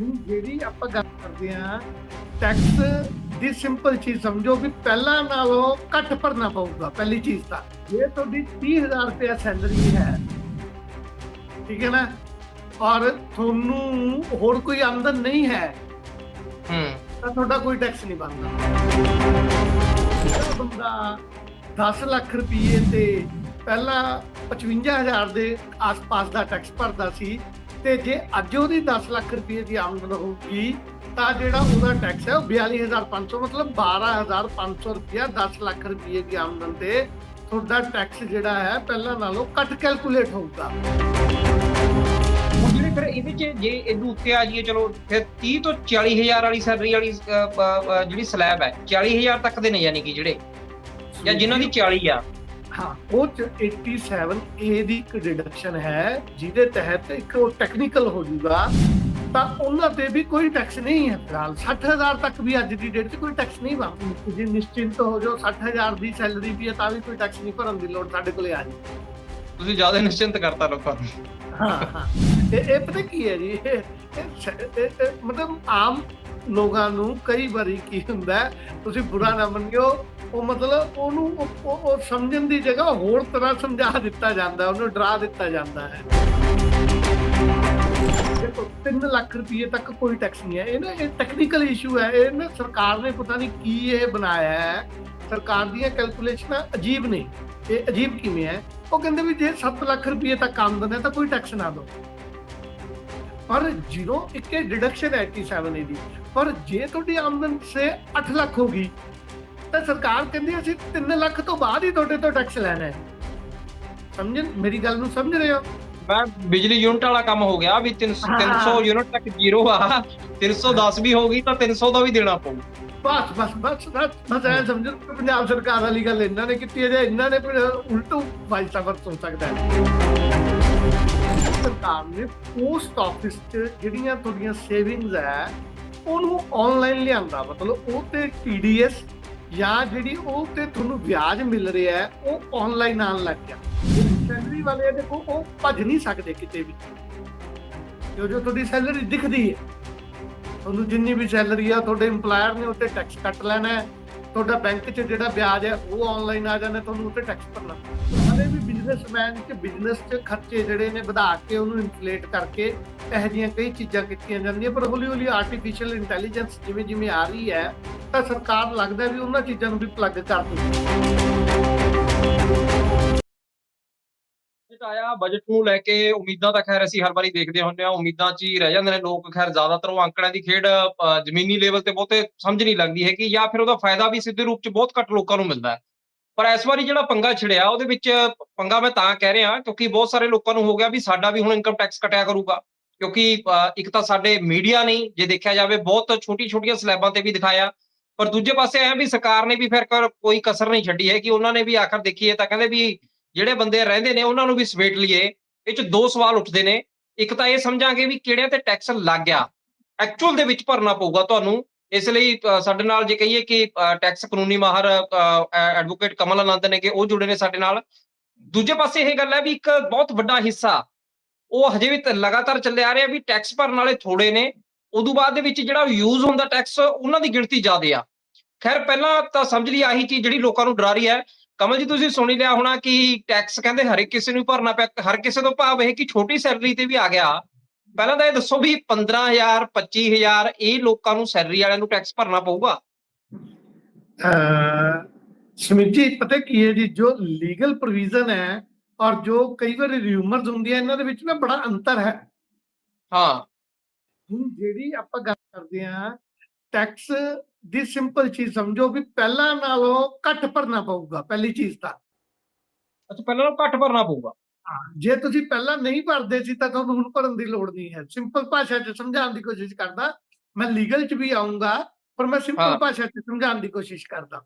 ਹੁਣ ਜਿਹੜੀ ਆਪਾਂ ਗੱਲ ਕਰਦੇ ਆ ਟੈਕਸ ਦੀ ਸਿੰਪਲ ਚੀਜ਼ ਸਮਝੋ ਵੀ ਪਹਿਲਾਂ ਨਾਲੋਂ ਘੱਟ ਭਰਨਾ ਪਊਗਾ ਪਹਿਲੀ ਚੀਜ਼ ਤਾਂ। ਜੇ ਤੁਹਾਡੀ 30000 ਰੁਪਏ ਸੈਲਰੀ ਹੈ। ਠੀਕ ਹੈ ਨਾ? ਔਰ ਤੁਹਾਨੂੰ ਹੋਰ ਕੋਈ ਆਮਦਨ ਨਹੀਂ ਹੈ। ਹੂੰ। ਤਾਂ ਤੁਹਾਡਾ ਕੋਈ ਟੈਕਸ ਨਹੀਂ ਬਣਦਾ। ਜਿਹੜਾ ਬੰਦਾ 10 ਲੱਖ ਰੁਪਏ ਤੇ ਪਹਿਲਾਂ 55000 ਦੇ ਆਸ-ਪਾਸ ਦਾ ਟੈਕਸ ਭਰਦਾ ਸੀ ਤੇ ਜੇ ਅੱਜ ਉਹਦੀ 10 ਲੱਖ ਰੁਪਏ ਦੀ ਆਮਦਨ ਹੋਊਗੀ, ਤਾਂ ਜਿਹੜਾ ਉਹਦਾ ਟੈਕਸ ਹੈ ਉਹ 42500 ਮਤਲਬ 12500 ਰੁਪਇਆ 10 ਲੱਖ ਰੁਪਏ ਦੀ ਆਮਦਨ ਤੇ ਤੁਹਾਡਾ ਟੈਕਸ ਜਿਹੜਾ ਹੈ, ਪਹਿਲਾਂ ਨਾਲੋਂ ਘੱਟ ਕੈਲਕੂਲੇਟ ਹੋਊਗਾ। ਹੁਣ ਜਿਹੜੇ ਫਿਰ ਇਹਦੇ ਚ ਜੇ ਇਹਨੂੰ ਉੱਤੇ ਆ ਜਾਈਏ, ਚਲੋ ਫਿਰ 30 ਤੋਂ 40000 ਵਾਲੀ ਸੈਲਰੀ ਵਾਲੀ ਜਿਹੜੀ ਸਲੈਬ ਹੈ 40000 ਤੱਕ ਦੇ ਨੇ, ਯਾਨੀ ਕਿ ਜਿਹੜੇ, ਜਾਂ ਜਿਨ੍ਹਾਂ ਦੀ 40 ਆ। ਹਾਂ ਉਹ ਚ 87 ਏ ਦੀ ਇੱਕ ਡਿਡਕਸ਼ਨ ਹੈ ਜਿਹਦੇ ਤਹਿਤ ਇੱਕ ਉਹ ਟੈਕਨੀਕਲ ਹੋ ਜਾਊਗਾ ਤਾਂ ਉਹਨਾਂ ਤੇ ਵੀ ਕੋਈ ਟੈਕਸ ਨਹੀਂ ਹੈ ਫਿਲਹਾਲ। 60000 ਤੱਕ ਵੀ ਅੱਜ ਦੀ ਡੇਟ 'ਚ ਕੋਈ ਟੈਕਸ ਨਹੀਂ ਬਣਦਾ ਤੁਸੀਂ ਨਿਸ਼ਚਿੰਤ ਹੋ ਜਾਓ 60000 ਦੀ ਸੈਲਰੀ ਵੀ ਹੈ ਤਾਂ ਵੀ ਕੋਈ ਟੈਕਸ ਨਹੀਂ ਭਰਨ ਦੀ ਲੋੜ ਸਾਡੇ ਕੋਲੇ ਆ ਜੀ ਤੁਸੀਂ ਜ਼ਿਆਦਾ ਨਿਸ਼ਚਿੰਤ ਕਰਤਾ ਲੋਕਾਂ ਨੂੰ। ਹਾਂ ਹਾਂ। ਇਹ ਇਹ ਪਤਾ ਕੀ ਹੈ ਜੀ? ਇਹ ਮਤਲਬ ਆਮ ਲੋਕਾਂ ਨੂੰ ਕਈ ਵਾਰੀ ਕੀ ਹੁੰਦਾ ਤੁਸੀਂ ਬੁਰਾ ਨਾ ਮੰਨਿਓ, ਉਹ ਮਤਲਬ ਉਹਨੂੰ ਉਹ ਸਮਝਣ ਦੀ ਜਗ੍ਹਾ ਹੋਰ ਤਰ੍ਹਾਂ ਸਮਝਾ ਦਿੱਤਾ ਜਾਂਦਾ, ਉਹਨੂੰ ਡਰਾ ਦਿੱਤਾ ਜਾਂਦਾ ਹੈ। ਦੇਖੋ 3 ਲੱਖ ਰੁਪਏ ਤੱਕ ਕੋਈ ਟੈਕਸ ਨਹੀਂ ਹੈ। ਇਹ ਨਾ, ਇਹ ਟੈਕਨੀਕਲ ਇਸ਼ੂ ਹੈ। ਇਹ ਨਾ ਸਰਕਾਰ ਨੇ ਪਤਾ ਨਹੀਂ ਕੀ ਇਹ ਬਣਾਇਆ ਹੈ। ਸਰਕਾਰ ਦੀਆਂ ਕੈਲਕੂਲੇਸ਼ਨਾਂ ਅਜੀਬ ਨੇ। ਇਹ ਅਜੀਬ ਕਿਵੇਂ ਹੈ? ਉਹ ਕਹਿੰਦੇ ਵੀ ਜੇ 7 ਲੱਖ ਰੁਪਏ ਤੱਕ ਆਮਦਨ ਹੈ ਤਾਂ ਕੋਈ ਟੈਕਸ ਨਾ ਦਿਓ। ਪਰ ਜ਼ੀਰੋ ਇੱਕ ਡਿਡਕਸ਼ਨ ਹੈ 87 ਦੀ। ਪਰ ਜੇ ਤੁਹਾਡੀ ਆਮਦਨ ਸੇ 8 ਲੱਖ ਹੋਗੀ ਤਾਂ ਸਰਕਾਰ ਕਹਿੰਦੀ ਅਸੀਂ 3 ਲੱਖ ਤੋਂ ਬਾਅਦ ਹੀ ਤੁਹਾਡੇ ਤੋਂ ਟੈਕਸ ਲੈਣਾ ਹੈ। ਸਮਝਣ ਮੇਰੀ ਗੱਲ ਨੂੰ ਸਮਝ ਰਹੇ ਹੋ? ਮੈਂ ਬਿਜਲੀ ਯੂਨਿਟ ਵਾਲਾ ਕੰਮ ਹੋ ਗਿਆ ਵੀ 300 ਹਾਂ। 300 ਯੂਨਿਟ ਤੱਕ ਜ਼ੀਰੋ ਆ 310 ਵੀ ਹੋ ਗਈ ਤਾਂ 300 ਦਾ ਵੀ ਦੇਣਾ ਪਊ। ਬਸ ਬਸ ਬਸ ਬਸ ਐ ਸਮਝੋ ਪੰਜਾਬ ਸਰਕਾਰ ਵਾਲੀ ਗੱਲ ਇਹਨਾਂ ਨੇ ਕੀਤੀ ਹੈ ਜੇ ਇਹਨਾਂ ਨੇ ਉਲਟੂ ਵਰਤ ਹੋ ਸਕਦਾ ਹੈ। ਸਰਕਾਰ ਨੇ ਪੋਸਟ ਆਫਿਸ 'ਚ ਜਿਹੜੀਆਂ ਤੁਹਾਡੀਆਂ ਸੇਵਿੰਗਸ ਹੈ, ਉਹਨੂੰ ਆਨਲਾਈਨ ਲਿਆਂਦਾ। ਮਤਲਬ ਉਹ ਤੇ ਟੀਡੀਐਸ ਜਾਂ ਜਿਹੜੀ ਉਹ ਤੇ ਤੁਹਾਨੂੰ ਵਿਆਜ ਮਿਲ ਰਿਹਾ ਹੈ, ਉਹ ਆਨਲਾਈਨ ਆਉਣ ਲੱਗ ਗਿਆ। ਸੈਲਰੀ ਵਾਲੇ ਦੇਖੋ, ਉਹ ਭੱਜ ਨਹੀਂ ਸਕਦੇ ਕਿਤੇ ਵੀ। ਜੋ ਜੋ ਤੁਹਾਡੀ ਸੈਲਰੀ ਦਿਖਦੀ ਹੈ। ਤੁਹਾਨੂੰ ਜਿੰਨੀ ਵੀ ਸੈਲਰੀ ਆ, ਤੁਹਾਡੇ EMPLOYER ਨੇ ਉੱਤੇ ਟੈਕਸ ਕੱਟ ਲੈਣਾ ਹੈ। ਤੁਹਾਡਾ ਬੈਂਕ 'ਚ ਜਿਹੜਾ ਵਿਆਜ ਹੈ, ਉਹ ਆਨਲਾਈਨ ਆ ਜਾਣਾ, ਤੁਹਾਨੂੰ ਉੱਤੇ ਟੈਕਸ ਭਰਨਾ। ਸਾਰੇ ਵੀ ਬਿਜ਼ਨਸਮੈਨ 'ਚ ਬਿਜ਼ਨਸ 'ਚ ਖਰਚੇ ਜਿਹੜੇ ਨੇ ਵਧਾ ਕੇ ਉਹਨੂੰ ਇਨਫਲੇਟ ਕਰਕੇ ਇਹੋ ਜਿਹੀਆਂ ਕਈ ਚੀਜ਼ਾਂ ਕੀਤੀਆਂ ਜਾਂਦੀਆਂ, ਪਰ ਹੌਲੀ ਹੌਲੀ ਆਰਟੀਫੀਸ਼ੀਅਲ ਇੰਟੈਲੀਜੈਂਸ ਜਿਵੇਂ ਜਿਵੇਂ ਆ ਰਹੀ ਹੈ, ਤਾਂ ਸਰਕਾਰ ਲੱਗਦਾ ਵੀ ਉਹਨਾਂ ਚੀਜ਼ਾਂ ਨੂੰ ਵੀ ਪਲੱਗ ਕਰ ਦੂਗੀ ਬਜਟ ਆਇਆ ਬਜਟ ਨੂੰ ਲੈ ਕੇ ਉਮੀਦਾਂ ਤਾਂ ਖੈਰ ਅਸੀਂ ਹਰ ਵਾਰੀ ਦੇਖਦੇ ਹੁੰਦੇ ਆ ਉਮੀਦਾਂ 'ਚ ਹੀ ਰਹਿ ਜਾਂਦੇ ਨੇ ਲੋਕ, ਖੈਰ ਜ਼ਿਆਦਾਤਰ ਉਹ ਅੰਕੜਿਆਂ ਦੀ ਖੇਡ ਜ਼ਮੀਨੀ ਲੈਵਲ ਤੇ ਬਹੁਤੇ ਸਮਝ ਨਹੀਂ ਲੱਗਦੀ ਹੈ ਕਿ ਜਾਂ ਫਿਰ ਉਹਦਾ ਫਾਇਦਾ ਵੀ ਸਿੱਧੇ ਰੂਪ 'ਚ ਬਹੁਤ ਘੱਟ ਲੋਕਾਂ ਨੂੰ ਮਿਲਦਾ ਹੈ। ਪਰ ਇਸ ਵਾਰੀ ਜਿਹੜਾ ਪੰਗਾ ਛਿੜਿਆ, ਉਹਦੇ ਵਿੱਚ ਪੰਗਾ ਮੈਂ ਤਾਂ ਕਹਿ ਰਿਹਾ, ਕਿਉਂਕਿ ਬਹੁਤ ਸਾਰੇ ਲੋਕਾਂ ਨੂੰ ਹੋ ਗਿਆ ਵੀ ਸਾਡਾ ਵੀ ਹੁਣ ਇਨਕਮ ਟੈਕਸ ਕਟਿਆ ਕਰੂਗਾ। ਕਿਉਂਕਿ ਇੱਕ ਤਾਂ ਸਾਡੇ ਮੀਡੀਆ ਨਹੀਂ ਜੇ ਦੇਖਿਆ ਜਾਵੇ, ਬਹੁਤ ਛੋਟੀ ਛੋਟੀਆਂ ਸਲੈਬਾਂ ਤੇ ਵੀ ਦਿਖਾਇਆ। ਪਰ ਦੂਜੇ ਪਾਸੇ ਐ ਵੀ ਸਰਕਾਰ ਨੇ ਵੀ ਫਿਰ ਕੋਈ ਕਸਰ ਨਹੀਂ ਛੱਡੀ ਹੈ ਕਿ ਉਹਨਾਂ ਨੇ ਵੀ ਆਖਰ ਦੇਖੀਏ ਤਾਂ ਕਹਿੰਦੇ ਵੀ ਜਿਹੜੇ ਬੰਦੇ ਰਹਿੰਦੇ ਨੇ, ਉਹਨਾਂ ਨੂੰ ਵੀ ਸਵੇਟ ਲਈਏ। ਇਹ ਚ ਦੋ ਸਵਾਲ ਉੱਠਦੇ ਨੇ। ਇੱਕ ਤਾਂ ਇਹ ਸਮਝਾਂਗੇ ਵੀ ਕਿਹੜਿਆਂ ਤੇ ਟੈਕਸ ਲੱਗ ਗਿਆ। ਐਕਚੁਅਲ ਦੇ ਵਿੱਚ ਭਰਨਾ ਪਊਗਾ ਤੁਹਾਨੂੰ। ਇਸ ਲਈ ਸਾਡੇ ਨਾਲ ਜੇ ਕਹੀਏ ਕਿ ਟੈਕਸ ਕਾਨੂੰਨੀ ਮਾਹਰ ਐਡਵੋਕੇਟ ਕਮਲ ਆਨੰਦ ਨੇ ਕਿ ਉਹ ਜੁੜੇ ਨੇ ਸਾਡੇ ਨਾਲ। ਦੂਜੇ ਪਾਸੇ ਇਹ ਗੱਲ ਹੈ ਵੀ ਇੱਕ ਬਹੁਤ ਵੱਡਾ ਹਿੱਸਾ, ਉਹ ਹਜੇ ਵੀ ਲਗਾਤਾਰ ਚੱਲੇ ਆ ਰਿਹਾ ਵੀ ਟੈਕਸ ਭਰਨ ਵਾਲੇ ਥੋੜੇ ਨੇ। ਉਦੋਂ ਬਾਅਦ ਦੇ ਵਿੱਚ ਜਿਹੜਾ ਯੂਜ਼ ਹੁੰਦਾ ਟੈਕਸ ਉਹਨਾਂ ਦੀ ਗਿਣਤੀ ਜ਼ਿਆਦਾ ਆ। ਖੈਰ, ਪਹਿਲਾਂ ਤਾਂ ਸਮਝ ਲਈ ਆਹੀ ਚੀਜ਼ ਜਿਹੜੀ ਲੋਕਾਂ ਨੂੰ ਡਰਾ ਰਹੀ ਹੈ। ਕਮਲ ਜੀ, ਤੁਸੀਂ ਸੁਣੀ ਲਿਆ ਹੋਣਾ ਕਿ ਟੈਕਸ ਕਹਿੰਦੇ ਹਰ ਇੱਕ ਕਿਸੇ ਨੂੰ ਭਰਨਾ ਪਿਆ, ਹਰ ਕਿਸੇ ਤੋਂ ਭਾਵ ਇਹ ਕਿ ਛੋਟੀ ਸੈਲਰੀ ਤੇ ਵੀ ਆ ਗਿਆ। ਪਹਿਲਾਂ ਤਾਂ ਇਹ ਦੱਸੋ ਵੀ 15000 25000 ਇਹ ਲੋਕਾਂ ਨੂੰ ਸੈਲਰੀ ਵਾਲਿਆਂ ਨੂੰ ਟੈਕਸ ਭਰਨਾ ਪਊਗਾ? ਸਮਿਤ ਪਤਾ ਕੀ ਹੈ ਜੀ ਜੋ ਲੀਗਲ ਪ੍ਰੋਵੀਜ਼ਨ ਹੈ ਔਰ ਜੋ ਕਈ ਵਾਰੀ ਰਿਊਮਰਸ ਹੁੰਦੀਆਂ ਇਹਨਾਂ ਦੇ ਵਿੱਚ ਨਾ ਬੜਾ ਅੰਤਰ ਹੈ। ਹਾਂ। ਹੁਣ ਜਿਹੜੀ ਆਪਾਂ ਗੱਲ ਕਰਦੇ ਆ ਟੈਕਸ ਦੀ ਸਿੰਪਲ ਚੀਜ਼ ਸਮਝੋ ਵੀ ਪਹਿਲਾਂ ਨਾਲੋਂ ਘੱਟ ਭਰਨਾ ਪਊਗਾ ਪਹਿਲੀ ਚੀਜ਼ ਤਾਂ। ਅੱਛਾ ਪਹਿਲਾਂ ਨਾਲੋਂ ਘੱਟ ਭਰਨਾ ਪਊਗਾ। ਜੇ ਤੁਸੀਂ ਪਹਿਲਾਂ ਨਹੀਂ ਭਰਦੇ ਸੀ ਤਾਂ ਤੁਹਾਨੂੰ ਹੁਣ ਭਰਨ ਦੀ ਲੋੜ ਨਹੀਂ ਹੈ। ਸਿੰਪਲ ਭਾਸ਼ਾ 'ਚ ਸਮਝਾਉਣ ਦੀ ਕੋਸ਼ਿਸ਼ ਕਰਦਾ ਮੈਂ ਲੀਗਲ 'ਚ ਵੀ ਆਉਂਗਾ ਪਰ ਮੈਂ ਸਿੰਪਲ। ਭਾਸ਼ਾ 'ਚ ਸਮਝਾਉਣ ਦੀ ਕੋਸ਼ਿਸ਼ ਕਰਦਾ।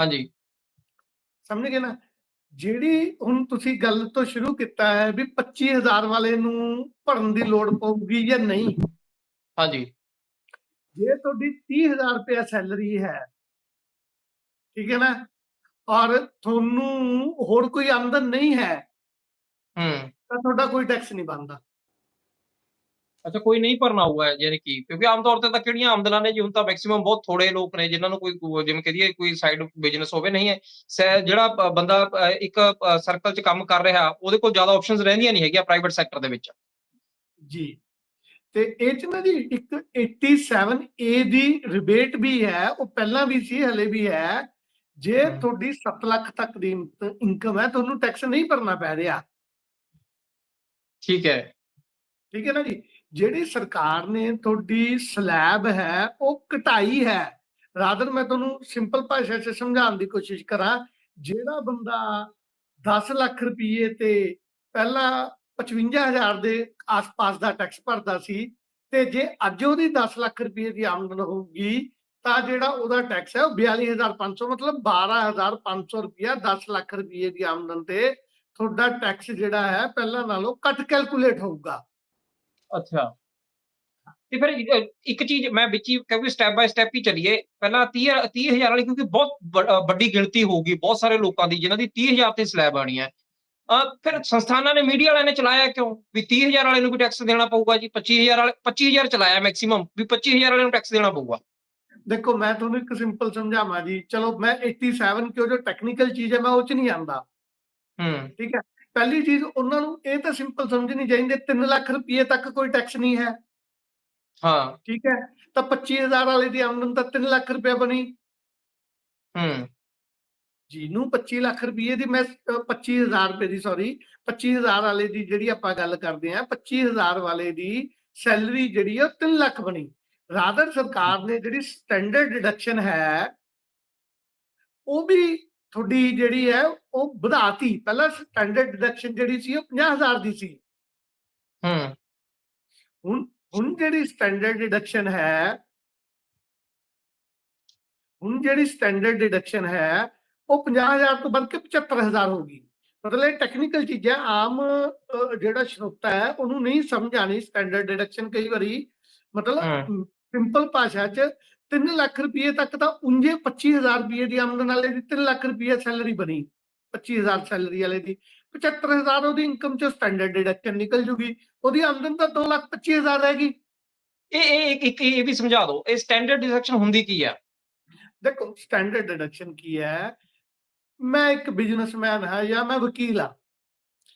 ਹਾਂਜੀ। ਸਮਝ ਗਏ ਨਾ? ਜਿਹੜੀ ਹੁਣ ਤੁਸੀਂ ਗੱਲ ਤੋਂ ਸ਼ੁਰੂ ਕੀਤਾ ਹੈ ਵੀ 25000 ਵਾਲੇ ਨੂੰ ਭਰਨ ਦੀ ਲੋੜ ਪਊਗੀ ਜਾਂ ਨਹੀਂ। ਹਾਂਜੀ। ਜੇ ਤੁਹਾਡੀ 30000 ਰੁਪਏ ਸੈਲਰੀ ਹੈ ਠੀਕ ਹੈ ਨਾ? ਔਰ ਤੁਹਾਨੂੰ ਹੋਰ ਕੋਈ ਆਮਦਨ ਨਹੀਂ ਹੈ ਹੂੰ। ਤਾਂ ਤੁਹਾਡਾ ਕੋਈ ਟੈਕਸ ਨਹੀਂ ਬਣਦਾ। ਅੱਛਾ ਕੋਈ ਨਹੀਂ ਭਰਨਾ ਹੋਊਗਾ ਯਾਨੀ ਕਿ ਕਿਉਂਕਿ ਆਮ ਤੌਰ ਤੇ ਤਾਂ ਕਿਹੜੀਆਂ ਆਮਦਨਾਂ ਨੇ ਜੀ ਹੁਣ ਤਾਂ ਮੈਕਸਿਮਮ ਬਹੁਤ ਥੋੜੇ ਲੋਕ ਨੇ ਜਿਨ੍ਹਾਂ ਨੂੰ ਕੋਈ ਜਿਵੇਂ ਕਹਦੀਏ ਕੋਈ ਸਾਈਡ ਬਿਜ਼ਨਸ ਹੋਵੇ ਨਹੀਂ ਹੈ। ਸੈ- ਜਿਹੜਾ ਬੰਦਾ ਇੱਕ ਸਰਕਲ 'ਚ ਕੰਮ ਕਰ ਰਿਹਾ ਉਹਦੇ ਕੋਲ ਜ਼ਿਆਦਾ ਆਪਸ਼ਨਸ ਰਹਿੰਦੀਆਂ ਨਹੀਂ ਹੈਗੀਆਂ ਪ੍ਰਾਈਵੇਟ ਸੈਕਟਰ ਦੇ ਵਿੱਚ। ਜੀ। ਤੇ ਇਹ ਚ ਨਾ ਜੀ ਇੱਕ 87 ਏ ਦੀ ਰਿਬੇਟ ਵੀ ਹੈ ਉਹ ਪਹਿਲਾਂ ਵੀ ਸੀ ਹਲੇ ਵੀ ਹੈ। ਜੇ। ਤੁਹਾਡੀ 7 ਲੱਖ ਤੱਕ ਦੀ ਇਨਕਮ ਹੈ ਤੁਹਾਨੂੰ ਟੈਕਸ ਨਹੀਂ ਭਰਨਾ ਪੈ ਰਿਹਾ। ਠੀਕ ਹੈ। ਠੀਕ ਹੈ ਨਾ ਜੀ? ਜਿਹੜੀ ਸਰਕਾਰ ਨੇ ਤੁਹਾਡੀ ਸਲੈਬ ਹੈ, ਉਹ ਘਟਾਈ ਹੈ। ਰਾਦਰ ਮੈਂ ਤੁਹਾਨੂੰ ਸਿੰਪਲ ਭਾਸ਼ਾ 'ਚ ਸਮਝਾਉਣ ਦੀ ਕੋਸ਼ਿਸ਼ ਕਰਾਂ। ਜਿਹੜਾ ਬੰਦਾ 10 ਲੱਖ ਰੁਪਏ ਤੇ ਪਹਿਲਾਂ 55000 ਦੇ ਆਸ-ਪਾਸ ਦਾ ਟੈਕਸ ਭਰਦਾ ਸੀ ਤੇ ਜੇ ਅੱਜ ਉਹਦੀ 10 ਲੱਖ ਰੁਪਏ ਦੀ ਆਮਦਨ ਹੋਊਗੀ, ਤਾਂ ਜਿਹੜਾ ਉਹਦਾ ਟੈਕਸ ਹੈ ਉਹ 42500 ਮਤਲਬ 12500 ਰੁਪਇਆ 10 ਲੱਖ ਰੁਪਏ ਦੀ ਆਮਦਨ ਤੇ ਤੁਹਾਡਾ ਟੈਕਸ ਜਿਹੜਾ ਹੈ ਪਹਿਲਾਂ ਨਾਲੋਂ ਘੱਟ ਕੈਲਕੂਲੇਟ ਹੋਊਗਾ। ਅੱਛਾ। ਤੇ ਫਿਰ ਇੱਕ ਚੀਜ਼ ਮੈਂ ਵਿੱਚ ਹੀ ਕਿਉਂਕਿ ਸਟੈਪ ਬਾਈ ਸਟੈਪ ਹੀ ਚੱਲੀਏ ਪਹਿਲਾਂ 30 30000 ਵਾਲੀ ਕਿਉਂਕਿ ਬਹੁਤ ਵੱਡੀ ਗਿਣਤੀ ਹੋਊਗੀ ਬਹੁਤ ਸਾਰੇ ਲੋਕਾਂ ਦੀ ਜਿਨ੍ਹਾਂ ਦੀ 30000 ਤੇ ਸਲੈਬ ਆਣੀ ਹੈ। ਫਿਰ ਸੰਸਥਾਨਾਂ ਨੇ ਮੀਡੀਆ ਵਾਲਿਆਂ ਨੇ ਚਲਾਇਆ ਕਿਉਂ? ਵੀ 30000 ਵਾਲੇ ਨੂੰ ਵੀ ਟੈਕਸ ਦੇਣਾ ਪਊਗਾ ਜੀ 25000 ਵਾਲੇ 25000 ਚਲਾਇਆ ਮੈਕਸਿਮਮ ਵੀ 25000 ਵਾਲੇ ਨੂੰ ਟੈਕਸ ਦੇਣਾ ਪਊਗਾ। ਦੇਖੋ ਮੈਂ ਤੁਹਾਨੂੰ ਇੱਕ ਸਿੰਪਲ ਸਮਝਾਵਾਂ ਜੀ। ਚਲੋ ਮੈਂ 87 ਕਿਉਂ ਜੋ ਟੈਕਨੀਕਲ ਚੀਜ਼ ਹੈ ਮੈਂ ਉਹ ਚ ਨਹੀਂ ਆਂਦਾ ਹੂੰ। ਠੀਕ ਹੈ? ਪਹਿਲੀ ਚੀਜ਼ ਉਹਨਾਂ ਨੂੰ ਇਹ ਤਾਂ ਸਿੰਪਲ ਸਮਝਣੀ ਚਾਹੀਦੀ 3 ਲੱਖ ਰੁਪਏ ਤੱਕ ਕੋਈ ਟੈਕਸ ਨਹੀਂ ਹੈ। ਹਾਂ। ਠੀਕ ਹੈ? ਤਾਂ 25000 ਵਾਲੇ ਦੀ ਆਮਦਨ ਤਾਂ 3 ਲੱਖ ਰੁਪਏ ਬਣੀ। ਹੂੰ। ਜਿਹਨੂੰ 25 ਲੱਖ ਰੁਪਏ ਦੀ ਮੈਂ ਅਹ 25000 ਰੁਪਏ ਦੀ ਸੌਰੀ 25000 ਵਾਲੇ ਦੀ ਜਿਹੜੀ ਆਪਾਂ ਗੱਲ ਕਰਦੇ ਆ 25000 ਵਾਲੇ ਦੀ ਸੈਲਰੀ ਜਿਹੜੀ ਆ 3 ਲੱਖ ਬਣੀ। ਰਾਦਰ ਸਰਕਾਰ ਨੇ ਜਿਹੜੀ ਸਟੈਂਡਰਡ ਡਿਡਕਸ਼ਨ ਹੈ ਉਹ ਵੀ ਤੁਹਾਡੀ ਜਿਹੜੀ ਹੈ ਉਹ ਵਧਾਤੀ। ਪਹਿਲਾਂ ਸਟੈਂਡਰਡ ਡਿਡਕਸ਼ਨ ਜਿਹੜੀ ਸੀ ਉਹ 50000 ਦੀ ਸੀ। ਹੂੰ। ਹੁਣ ਹੁਣ ਜਿਹੜੀ ਸਟੈਂਡਰਡ ਡਿਡਕਸ਼ਨ ਹੈ ਹੁਣ ਜਿਹੜੀ ਸਟੈਂਡਰਡ ਡਿਡਕਸ਼ਨ ਹੈ ਉਹ 50000 ਤੋਂ ਵੱਧ ਕੇ 75000 ਹੋ ਗਈ। ਮਤਲਬ ਇਹ ਟੈਕਨੀਕਲ ਚੀਜ਼ਾਂ ਆਮ ਜਿਹੜਾ ਸ਼ਰੋਤਾ ਹੈ ਉਹਨੂੰ ਨਹੀਂ ਸਮਝ ਆਣੀ ਸਟੈਂਡਰਡ ਡਿਡਕਸ਼ਨ ਕਈ ਵਾਰੀ। ਮਤਲਬ ਸਿੰਪਲ ਭਾਸ਼ਾ 'ਚ 3 ਲੱਖ ਰੁਪਏ ਤੱਕ ਤਾਂ ਉਂਝੇ 25000 ਰੁਪਏ ਦੀ ਆਮਦਨ ਵਾਲੇ ਦੀ 3 ਲੱਖ ਰੁਪਏ ਸੈਲਰੀ ਬਣੀ। 25000 ਸੈਲਰੀ ਵਾਲੇ ਦੀ 75000 ਉਹਦੀ ਇਨਕਮ 'ਚ ਸਟੈਂਡਰਡ ਡਿਡਕਸ਼ਨ ਨਿਕਲ ਜੂਗੀ ਉਹਦੀ ਆਮਦਨ ਤਾਂ 2 ਲੱਖ 25000 ਰਹੇਗੀ ਇਹ ਇਹ ਇੱਕ- ਇਹ ਵੀ ਸਮਝਾ ਦਿਓ ਇਹ ਸਟੈਂਡਰਡ ਡਿਡਕਸ਼ਨ ਹੁੰਦੀ ਕੀ ਆ? ਦੇਖੋ ਸਟੈਂਡਰਡ ਡਿਡਕਸ਼ਨ ਕੀ ਹੈ? ਮੈਂ ਇੱਕ ਬਿਜ਼ਨਸਮੈਨ ਹਾਂ ਜਾਂ ਮੈਂ ਵਕੀਲ ਹਾਂ।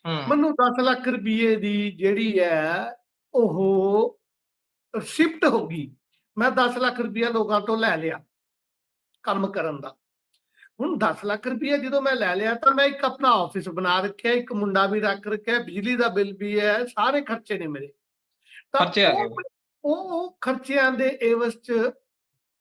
ਹੂੰ। ਮੈਨੂੰ 10 ਲੱਖ ਰੁਪਏ ਦੀ ਜਿਹੜੀ ਹੈ ਉਹ ਰਿਸਿਪਟ ਹੋ ਗਈ। ਮੈਂ 10 ਲੱਖ ਰੁਪਇਆ ਲੋਕਾਂ ਤੋਂ ਲੈ ਲਿਆ ਕੰਮ ਕਰਨ ਦਾ। ਹੁਣ 10 ਲੱਖ ਰੁਪਇਆ ਜਦੋਂ ਮੈਂ ਲੈ ਲਿਆ ਤਾਂ ਮੈਂ ਇੱਕ ਆਪਣਾ ਆਫਿਸ ਬਣਾ ਰੱਖਿਆ ਇੱਕ ਮੁੰਡਾ ਵੀ ਰੱਖ ਰੱਖਿਆ ਬਿਜਲੀ ਦਾ ਬਿੱਲ ਵੀ ਹੈ ਸਾਰੇ ਖਰਚੇ ਨੇ ਮੇਰੇ। ਖਰਚੇ ਆ ਗਏ। ਉਹ- ਉਹ ਉਹ ਖਰਚਿਆਂ ਦੇ ਏਵਸ ਚ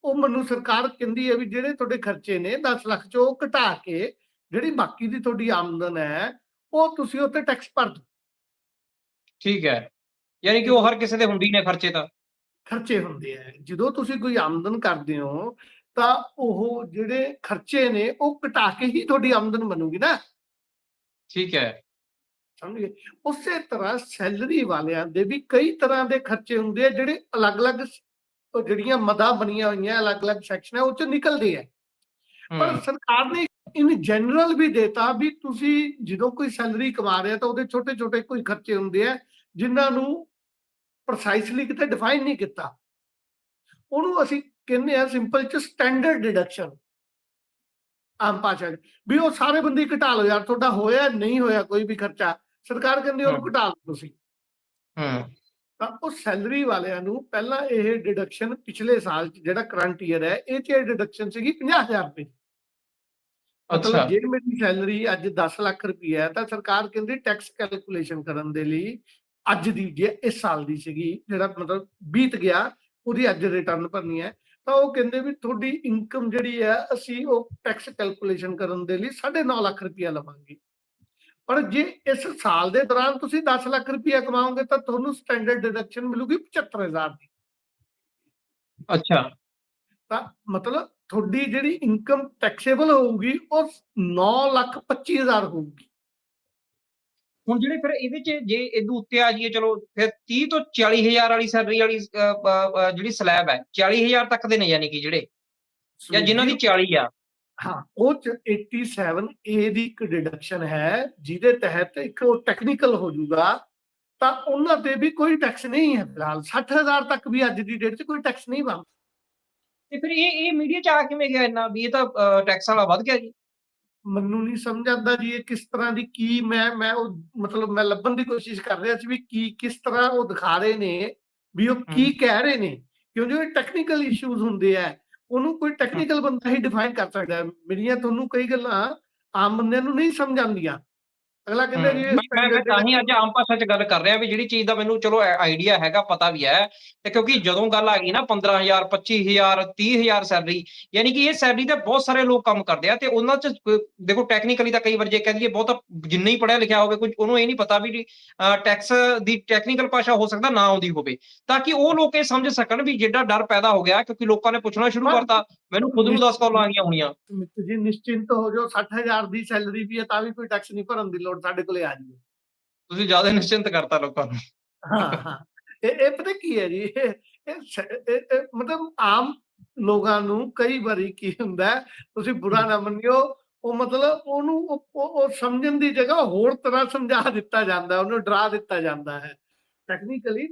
ਉਹ ਮੈਨੂੰ ਸਰਕਾਰ ਕਹਿੰਦੀ ਹੈ ਵੀ ਜਿਹੜੇ ਤੁਹਾਡੇ ਖਰਚੇ ਨੇ 10 ਲੱਖ ਚੋਂ ਉਹ ਘਟਾ ਕੇ ਜਿਹੜੀ ਬਾਕੀ ਦੀ ਤੁਹਾਡੀ ਆਮਦਨ ਹੈ ਉਹ ਤੁਸੀਂ ਉੱਤੇ ਟੈਕਸ ਭਰ ਦਿਓ। ਠੀਕ ਹੈ। ਯਾਨੀ ਕਿ ਉਹ ਹਰ ਕਿਸੇ ਦੇ ਹੁੰਦੀ ਨੇ ਖਰਚੇ ਤਾਂ। ਖਰਚੇ ਹੁੰਦੇ ਆ। ਜਦੋਂ ਤੁਸੀਂ ਕੋਈ ਆਮਦਨ ਕਰਦੇ ਹੋ ਤਾਂ ਉਹ ਜਿਹੜੇ ਖਰਚੇ ਨੇ ਉਹ ਘਟਾ ਕੇ ਹੀ ਤੁਹਾਡੀ ਆਮਦਨ ਬਣੂਗੀ ਨਾ। ਠੀਕ ਹੈ। ਸਮਝ? ਉਸੇ ਤਰ੍ਹਾਂ ਸੈਲਰੀ ਵਾਲਿਆਂ ਦੇ ਵੀ ਕਈ ਤਰ੍ਹਾਂ ਦੇ ਖਰਚੇ ਹੁੰਦੇ ਆ ਜਿਹੜੇ ਅਲੱਗ-ਅਲੱਗ ਜਿਹੜੀਆਂ ਮਦਾਂ ਬਣੀਆਂ ਹੋਈਆਂ ਅਲੱਗ-ਅਲੱਗ ਸੈਕਸ਼ਨ ਹੈ ਉਹ ਚ ਨਿਕਲਦੇ ਆ। ਪਰ ਸਰਕਾਰ ਨੇ ਇਨ ਜਨਰਲ ਵੀ ਦੇਤਾ ਵੀ ਤੁਸੀਂ ਜਦੋਂ ਕੋਈ ਸੈਲਰੀ ਕਮਾ ਰਿਹਾ ਤਾਂ ਉਹਦੇ ਛੋਟੇ-ਛੋਟੇ ਕੋਈ ਖਰਚੇ ਹੁੰਦੇ ਆ ਜਿਨ੍ਹਾਂ ਨੂੰ ਪ੍ਰਸਾਈਸਲੀ ਕਿਤੇ ਡਿਫਾਈਨ ਨਹੀਂ ਕੀਤਾ। ਉਹਨੂੰ ਅਸੀਂ ਕਹਿੰਦੇ ਆ ਸਿੰਪਲ ਚ ਸਟੈਂਡਰਡ ਡਿਡਕਸ਼ਨ ਆਮ ਭਾਸ਼ਾ ਵੀ ਉਹ ਸਾਰੇ ਬੰਦੇ ਘਟਾ ਲਓ ਯਾਰ ਤੁਹਾਡਾ ਹੋਇਆ ਨਹੀਂ ਹੋਇਆ ਕੋਈ ਵੀ ਖਰਚਾ ਸਰਕਾਰ ਕਹਿੰਦੀ ਉਹਨੂੰ ਹਮ। ਘਟਾ ਲਓ ਤੁਸੀਂ। ਹੂੰ। ਤਾਂ ਉਹ ਸੈਲਰੀ ਵਾਲਿਆਂ ਨੂੰ ਪਹਿਲਾਂ ਇਹ ਡਿਡਕਸ਼ਨ ਪਿਛਲੇ ਸਾਲ ਜਿਹੜਾ ਕਰੰਟ ਈਅਰ ਹੈ ਇਹ 'ਚ ਡਿਡਕਸ਼ਨ ਸੀਗੀ 50000 ਰੁਪਏ। ਮਤਲਬ ਜੇ ਮੇਰੀ ਸੈਲਰੀ ਅੱਜ 10 ਲੱਖ ਰੁਪਏ ਹੈ ਤਾਂ ਸਰਕਾਰ ਕਹਿੰਦੀ ਟੈਕਸ ਕੈਲਕੂਲੇਸ਼ਨ ਕਰਨ ਦੇ ਲਈ ਅੱਜ ਦੀ ਜੇ ਇਸ ਸਾਲ ਦੀ ਸੀਗੀ ਜਿਹੜਾ ਮਤਲਬ ਬੀਤ ਗਿਆ ਉਹਦੀ ਅੱਜ ਰਿਟਰਨ ਭਰਨੀ ਹੈ। ਤਾਂ ਉਹ ਕਹਿੰਦੇ ਵੀ ਤੁਹਾਡੀ ਇਨਕਮ ਜਿਹੜੀ ਹੈ ਅਸੀਂ ਉਹ ਟੈਕਸ ਕੈਲਕੂਲੇਸ਼ਨ ਕਰਨ ਦੇ ਲਈ 9.5 ਲੱਖ ਰੁਪਏ ਲਵਾਂਗੇ। ਪਰ ਜੇ ਇਸ ਸਾਲ ਦੇ ਦੌਰਾਨ ਤੁਸੀਂ 10 ਲੱਖ ਰੁਪਏ ਕਮਾਓਗੇ ਤਾਂ ਤੁਹਾਨੂੰ ਸਟੈਂਡਰਡ ਡਿਡਕਸ਼ਨ ਮਿਲੂਗੀ 75000 ਦੀ। ਅੱਛਾ। ਤਾਂ ਮਤਲਬ ਤੁਹਾਡੀ ਜਿਹੜੀ ਇਨਕਮ ਟੈਕਸੇਬਲ ਹੋਊਗੀ ਉਹ 9 ਲੱਖ 25000 ਹੋਊਗੀ। ਹੁਣ ਜਿਹੜੇ ਫਿਰ ਇਹਦੇ ਚ ਜੇ ਇਹਦੇ ਉੱਤੇ ਆ ਜਾਈਏ ਚਲੋ ਫਿਰ 30 ਤੋਂ 40000 ਵਾਲੀ ਸੈਲਰੀ ਵਾਲੀ ਜਿਹੜੀ ਸਲੈਬ ਹੈ 40000 ਤੱਕ ਦੇ ਨੇ ਯਾਨੀ ਕਿ ਜਿਹੜੇ ਜਾਂ ਜਿਨ੍ਹਾਂ ਦੀ 40 ਆ। ਹਾਂ ਉਹ ਚ 87 ਏ ਦੀ ਇੱਕ ਡਿਡਕਸ਼ਨ ਹੈ ਜਿਹਦੇ ਤਹਿਤ ਇੱਕ ਉਹ ਟੈਕਨੀਕਲ ਹੋ ਜਾਊਗਾ ਤਾਂ ਉਹਨਾਂ ਤੇ ਵੀ ਕੋਈ ਟੈਕਸ ਨਹੀਂ ਹੈ ਫਿਲਹਾਲ। 60000 ਤੱਕ ਵੀ ਅੱਜ ਦੀ ਡੇਟ 'ਚ ਕੋਈ ਟੈਕਸ ਨਹੀਂ ਬਣਦਾ। ਤੇ ਫਿਰ ਇਹ ਇਹ ਮੀਡੀਆ 'ਚ ਆ ਕਿਵੇਂ ਗਿਆ ਇੰਨਾ? ਵੀ ਇਹ ਤਾਂ ਟੈਕਸ ਵਾਲਾ ਵੱਧ ਗਿਆ ਜੀ। ਮੈਨੂੰ ਨਹੀਂ ਸਮਝ ਆਉਂਦਾ ਜੀ ਇਹ ਕਿਸ ਤਰ੍ਹਾਂ ਦੀ ਕੀ ਮੈਂ ਮੈਂ ਉਹ ਮਤਲਬ ਮੈਂ ਲੱਭਣ ਦੀ ਕੋਸ਼ਿਸ਼ ਕਰ ਰਿਹਾ ਸੀ ਵੀ ਕੀ ਕਿਸ ਤਰ੍ਹਾਂ ਉਹ ਦਿਖਾ ਰਹੇ ਨੇ ਵੀ ਉਹ ਕੀ। ਕਹਿ ਰਹੇ ਨੇ ਕਿਉਂ ਜੋ ਟੈਕਨੀਕਲ ਇਸ਼ੂਜ਼ ਹੁੰਦੇ ਆ ਉਹਨੂੰ ਕੋਈ ਟੈਕਨੀਕਲ ਬੰਦਾ ਹੀ ਡਿਫਾਈਨ ਕਰ ਸਕਦਾ। ਮੇਰੀਆਂ ਤੁਹਾਨੂੰ ਕਈ ਗੱਲਾਂ ਆਮ ਬੰਦਿਆਂ ਨੂੰ ਨਹੀਂ ਸਮਝ ਆਉਂਦੀਆਂ। ਅਗਲਾ ਕਹਿੰਦਾ ਜੀ ਮੈਂ ਮੈਂ- ਤਾਂ ਹੀ ਅੱਜ ਆਮ ਭਾਸ਼ਾ 'ਚ ਗੱਲ ਕਰ ਰਿਹਾ ਵੀ ਜਿਹੜੀ ਚੀਜ਼ ਦਾ ਮੈਨੂੰ ਚਲੋ ਆਈਡੀਆ ਹੈਗਾ ਪਤਾ ਵੀ ਹੈ ਤੇ ਕਿਉਂਕਿ ਜਦੋਂ ਗੱਲ ਆ ਗਈ ਨਾ 15000 25000 30000 ਸੈਲਰੀ ਯਾਨੀ ਕਿ ਇਹ ਸੈਲਰੀ ਤੇ ਬਹੁਤ ਸਾਰੇ ਲੋਕ ਕੰਮ ਕਰਦੇ ਆ ਤੇ ਉਹਨਾਂ 'ਚ ਦੇਖੋ ਟੈਕਨੀਕਲੀ ਤਾਂ ਕਈ ਵਾਰ ਜੇ ਕਹਿੰਦੀ ਬਹੁਤ ਜਿੰਨਾ ਹੀ ਪੜਿਆ ਲਿਖਿਆ ਹੋਵੇ ਕੁਝ ਉਹਨੂੰ ਇਹ ਨਹੀਂ ਪਤਾ ਵੀ ਟੈਕਸ ਦੀ ਟੈਕਨੀਕਲ ਭਾਸ਼ਾ ਹੋ ਸਕਦਾ ਨਾ ਆਉਂਦੀ ਹੋਵੇ ਤਾਂ ਕਿ ਉਹ ਲੋਕ ਇਹ ਸਮਝ ਸਕਣ ਵੀ ਜਿਹੜਾ ਡਰ ਪੈਦਾ ਹੋ ਗਿਆ ਕਿਉਂਕਿ ਲੋਕਾਂ ਨੇ ਪੁੱਛਣਾ ਸ਼ੁਰੂ। ਕਰਤਾ ਮੈਨੂੰ ਖੁਦ ਨੂੰ 10 ਕਾਲਾਂ ਆਈਆਂ ਹੋਣੀਆਂ ਮਿੱਤਰ ਜੀ ਨਿਸ਼ਚਿੰਤ ਹੋ ਜਾਓ 60000 ਦੀ ਸੈਲਰੀ ਵੀ ਹੈ ਤਾਂ ਵੀ ਕੋਈ ਟੈਕਸ ਨਹੀਂ ਭਰਨ ਦੀ ਲੋੜ ਸਾਡੇ ਕੋਲੇ ਆ ਜਿਓ। ਤੁਸੀਂ ਜ਼ਿਆਦਾ ਨਿਸ਼ਚਿੰਤ ਕਰਤਾ ਲੋਕਾਂ ਨੂੰ। ਹਾਂ ਹਾਂ। ਇਹ ਇਹ ਪਤਾ ਕੀ ਹੈ ਜੀ? ਇਹ ਮਤਲਬ ਆਮ ਲੋਕਾਂ ਨੂੰ ਕਈ ਵਾਰੀ ਕੀ ਹੁੰਦਾ ਤੁਸੀਂ ਬੁਰਾ ਨਾ ਮੰਨਿਓ ਉਹ ਮਤਲਬ ਉਹਨੂੰ ਉਹ- ਸਮਝਣ ਦੀ ਜਗ੍ਹਾ ਹੋਰ ਤਰ੍ਹਾਂ ਸਮਝਾ ਦਿੱਤਾ ਜਾਂਦਾ ਉਹਨੂੰ ਡਰਾ ਦਿੱਤਾ ਜਾਂਦਾ ਹੈ। ਟੈਕਨੀਕਲੀ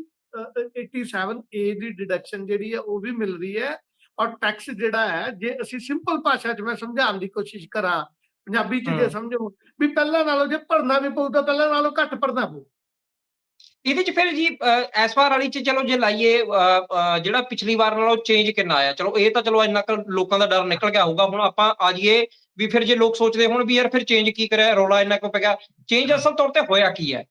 87 ਏ ਦੀ ਡਿਡਕਸ਼ਨ ਜਿਹੜੀ ਹੈ ਉਹ ਵੀ ਮਿਲ ਰਹੀ ਹੈ। ਔਰ ਟੈਕਸ ਜਿਹੜਾ ਹੈ ਜੇ ਅਸੀਂ ਸਿੰਪਲ ਭਾਸ਼ਾ 'ਚ ਮੈਂ ਸਮਝਾਉਣ ਦੀ ਕੋਸ਼ਿਸ਼ ਕਰਾਂ ਪੰਜਾਬੀ 'ਚ ਜੇ। ਸਮਝੋ ਵੀ ਪਹਿਲਾਂ ਨਾਲੋਂ ਜੇ ਭਰਨਾ ਵੀ ਪਊ ਤਾਂ ਪਹਿਲਾਂ ਨਾਲੋਂ ਘੱਟ ਭਰਨਾ ਪਊ। ਇਹਦੇ ਚ ਫਿਰ ਜੀ ਇਸ ਵਾਰ ਵਾਲੀ ਚ ਚਲੋ ਜੇ ਲਾਈਏ ਜਿਹੜਾ ਪਿਛਲੀ ਵਾਰ ਨਾਲੋਂ ਚੇਂਜ ਕਿੰਨਾ ਆਇਆ? ਚਲੋ ਇਹ ਤਾਂ ਚਲੋ ਇੰਨਾ ਲੋਕਾਂ ਦਾ ਡਰ ਨਿਕਲ ਗਿਆ ਹੋਊਗਾ। ਹੁਣ ਆਪਾਂ ਆ ਜਾਈਏ ਵੀ ਫਿਰ ਜੇ ਲੋਕ ਸੋਚਦੇ ਹੁਣ ਵੀ ਯਾਰ ਫਿਰ ਚੇਂਜ ਕੀ ਕਰਿਆ ਰੌਲਾ ਇੰਨਾ ਕਿਉਂ ਪੈ ਗਿਆ? ਚੇਂਜ ਅਸਲ ਤੌਰ ਤੇ ਹੋਇਆ ਕੀ ਹੈ?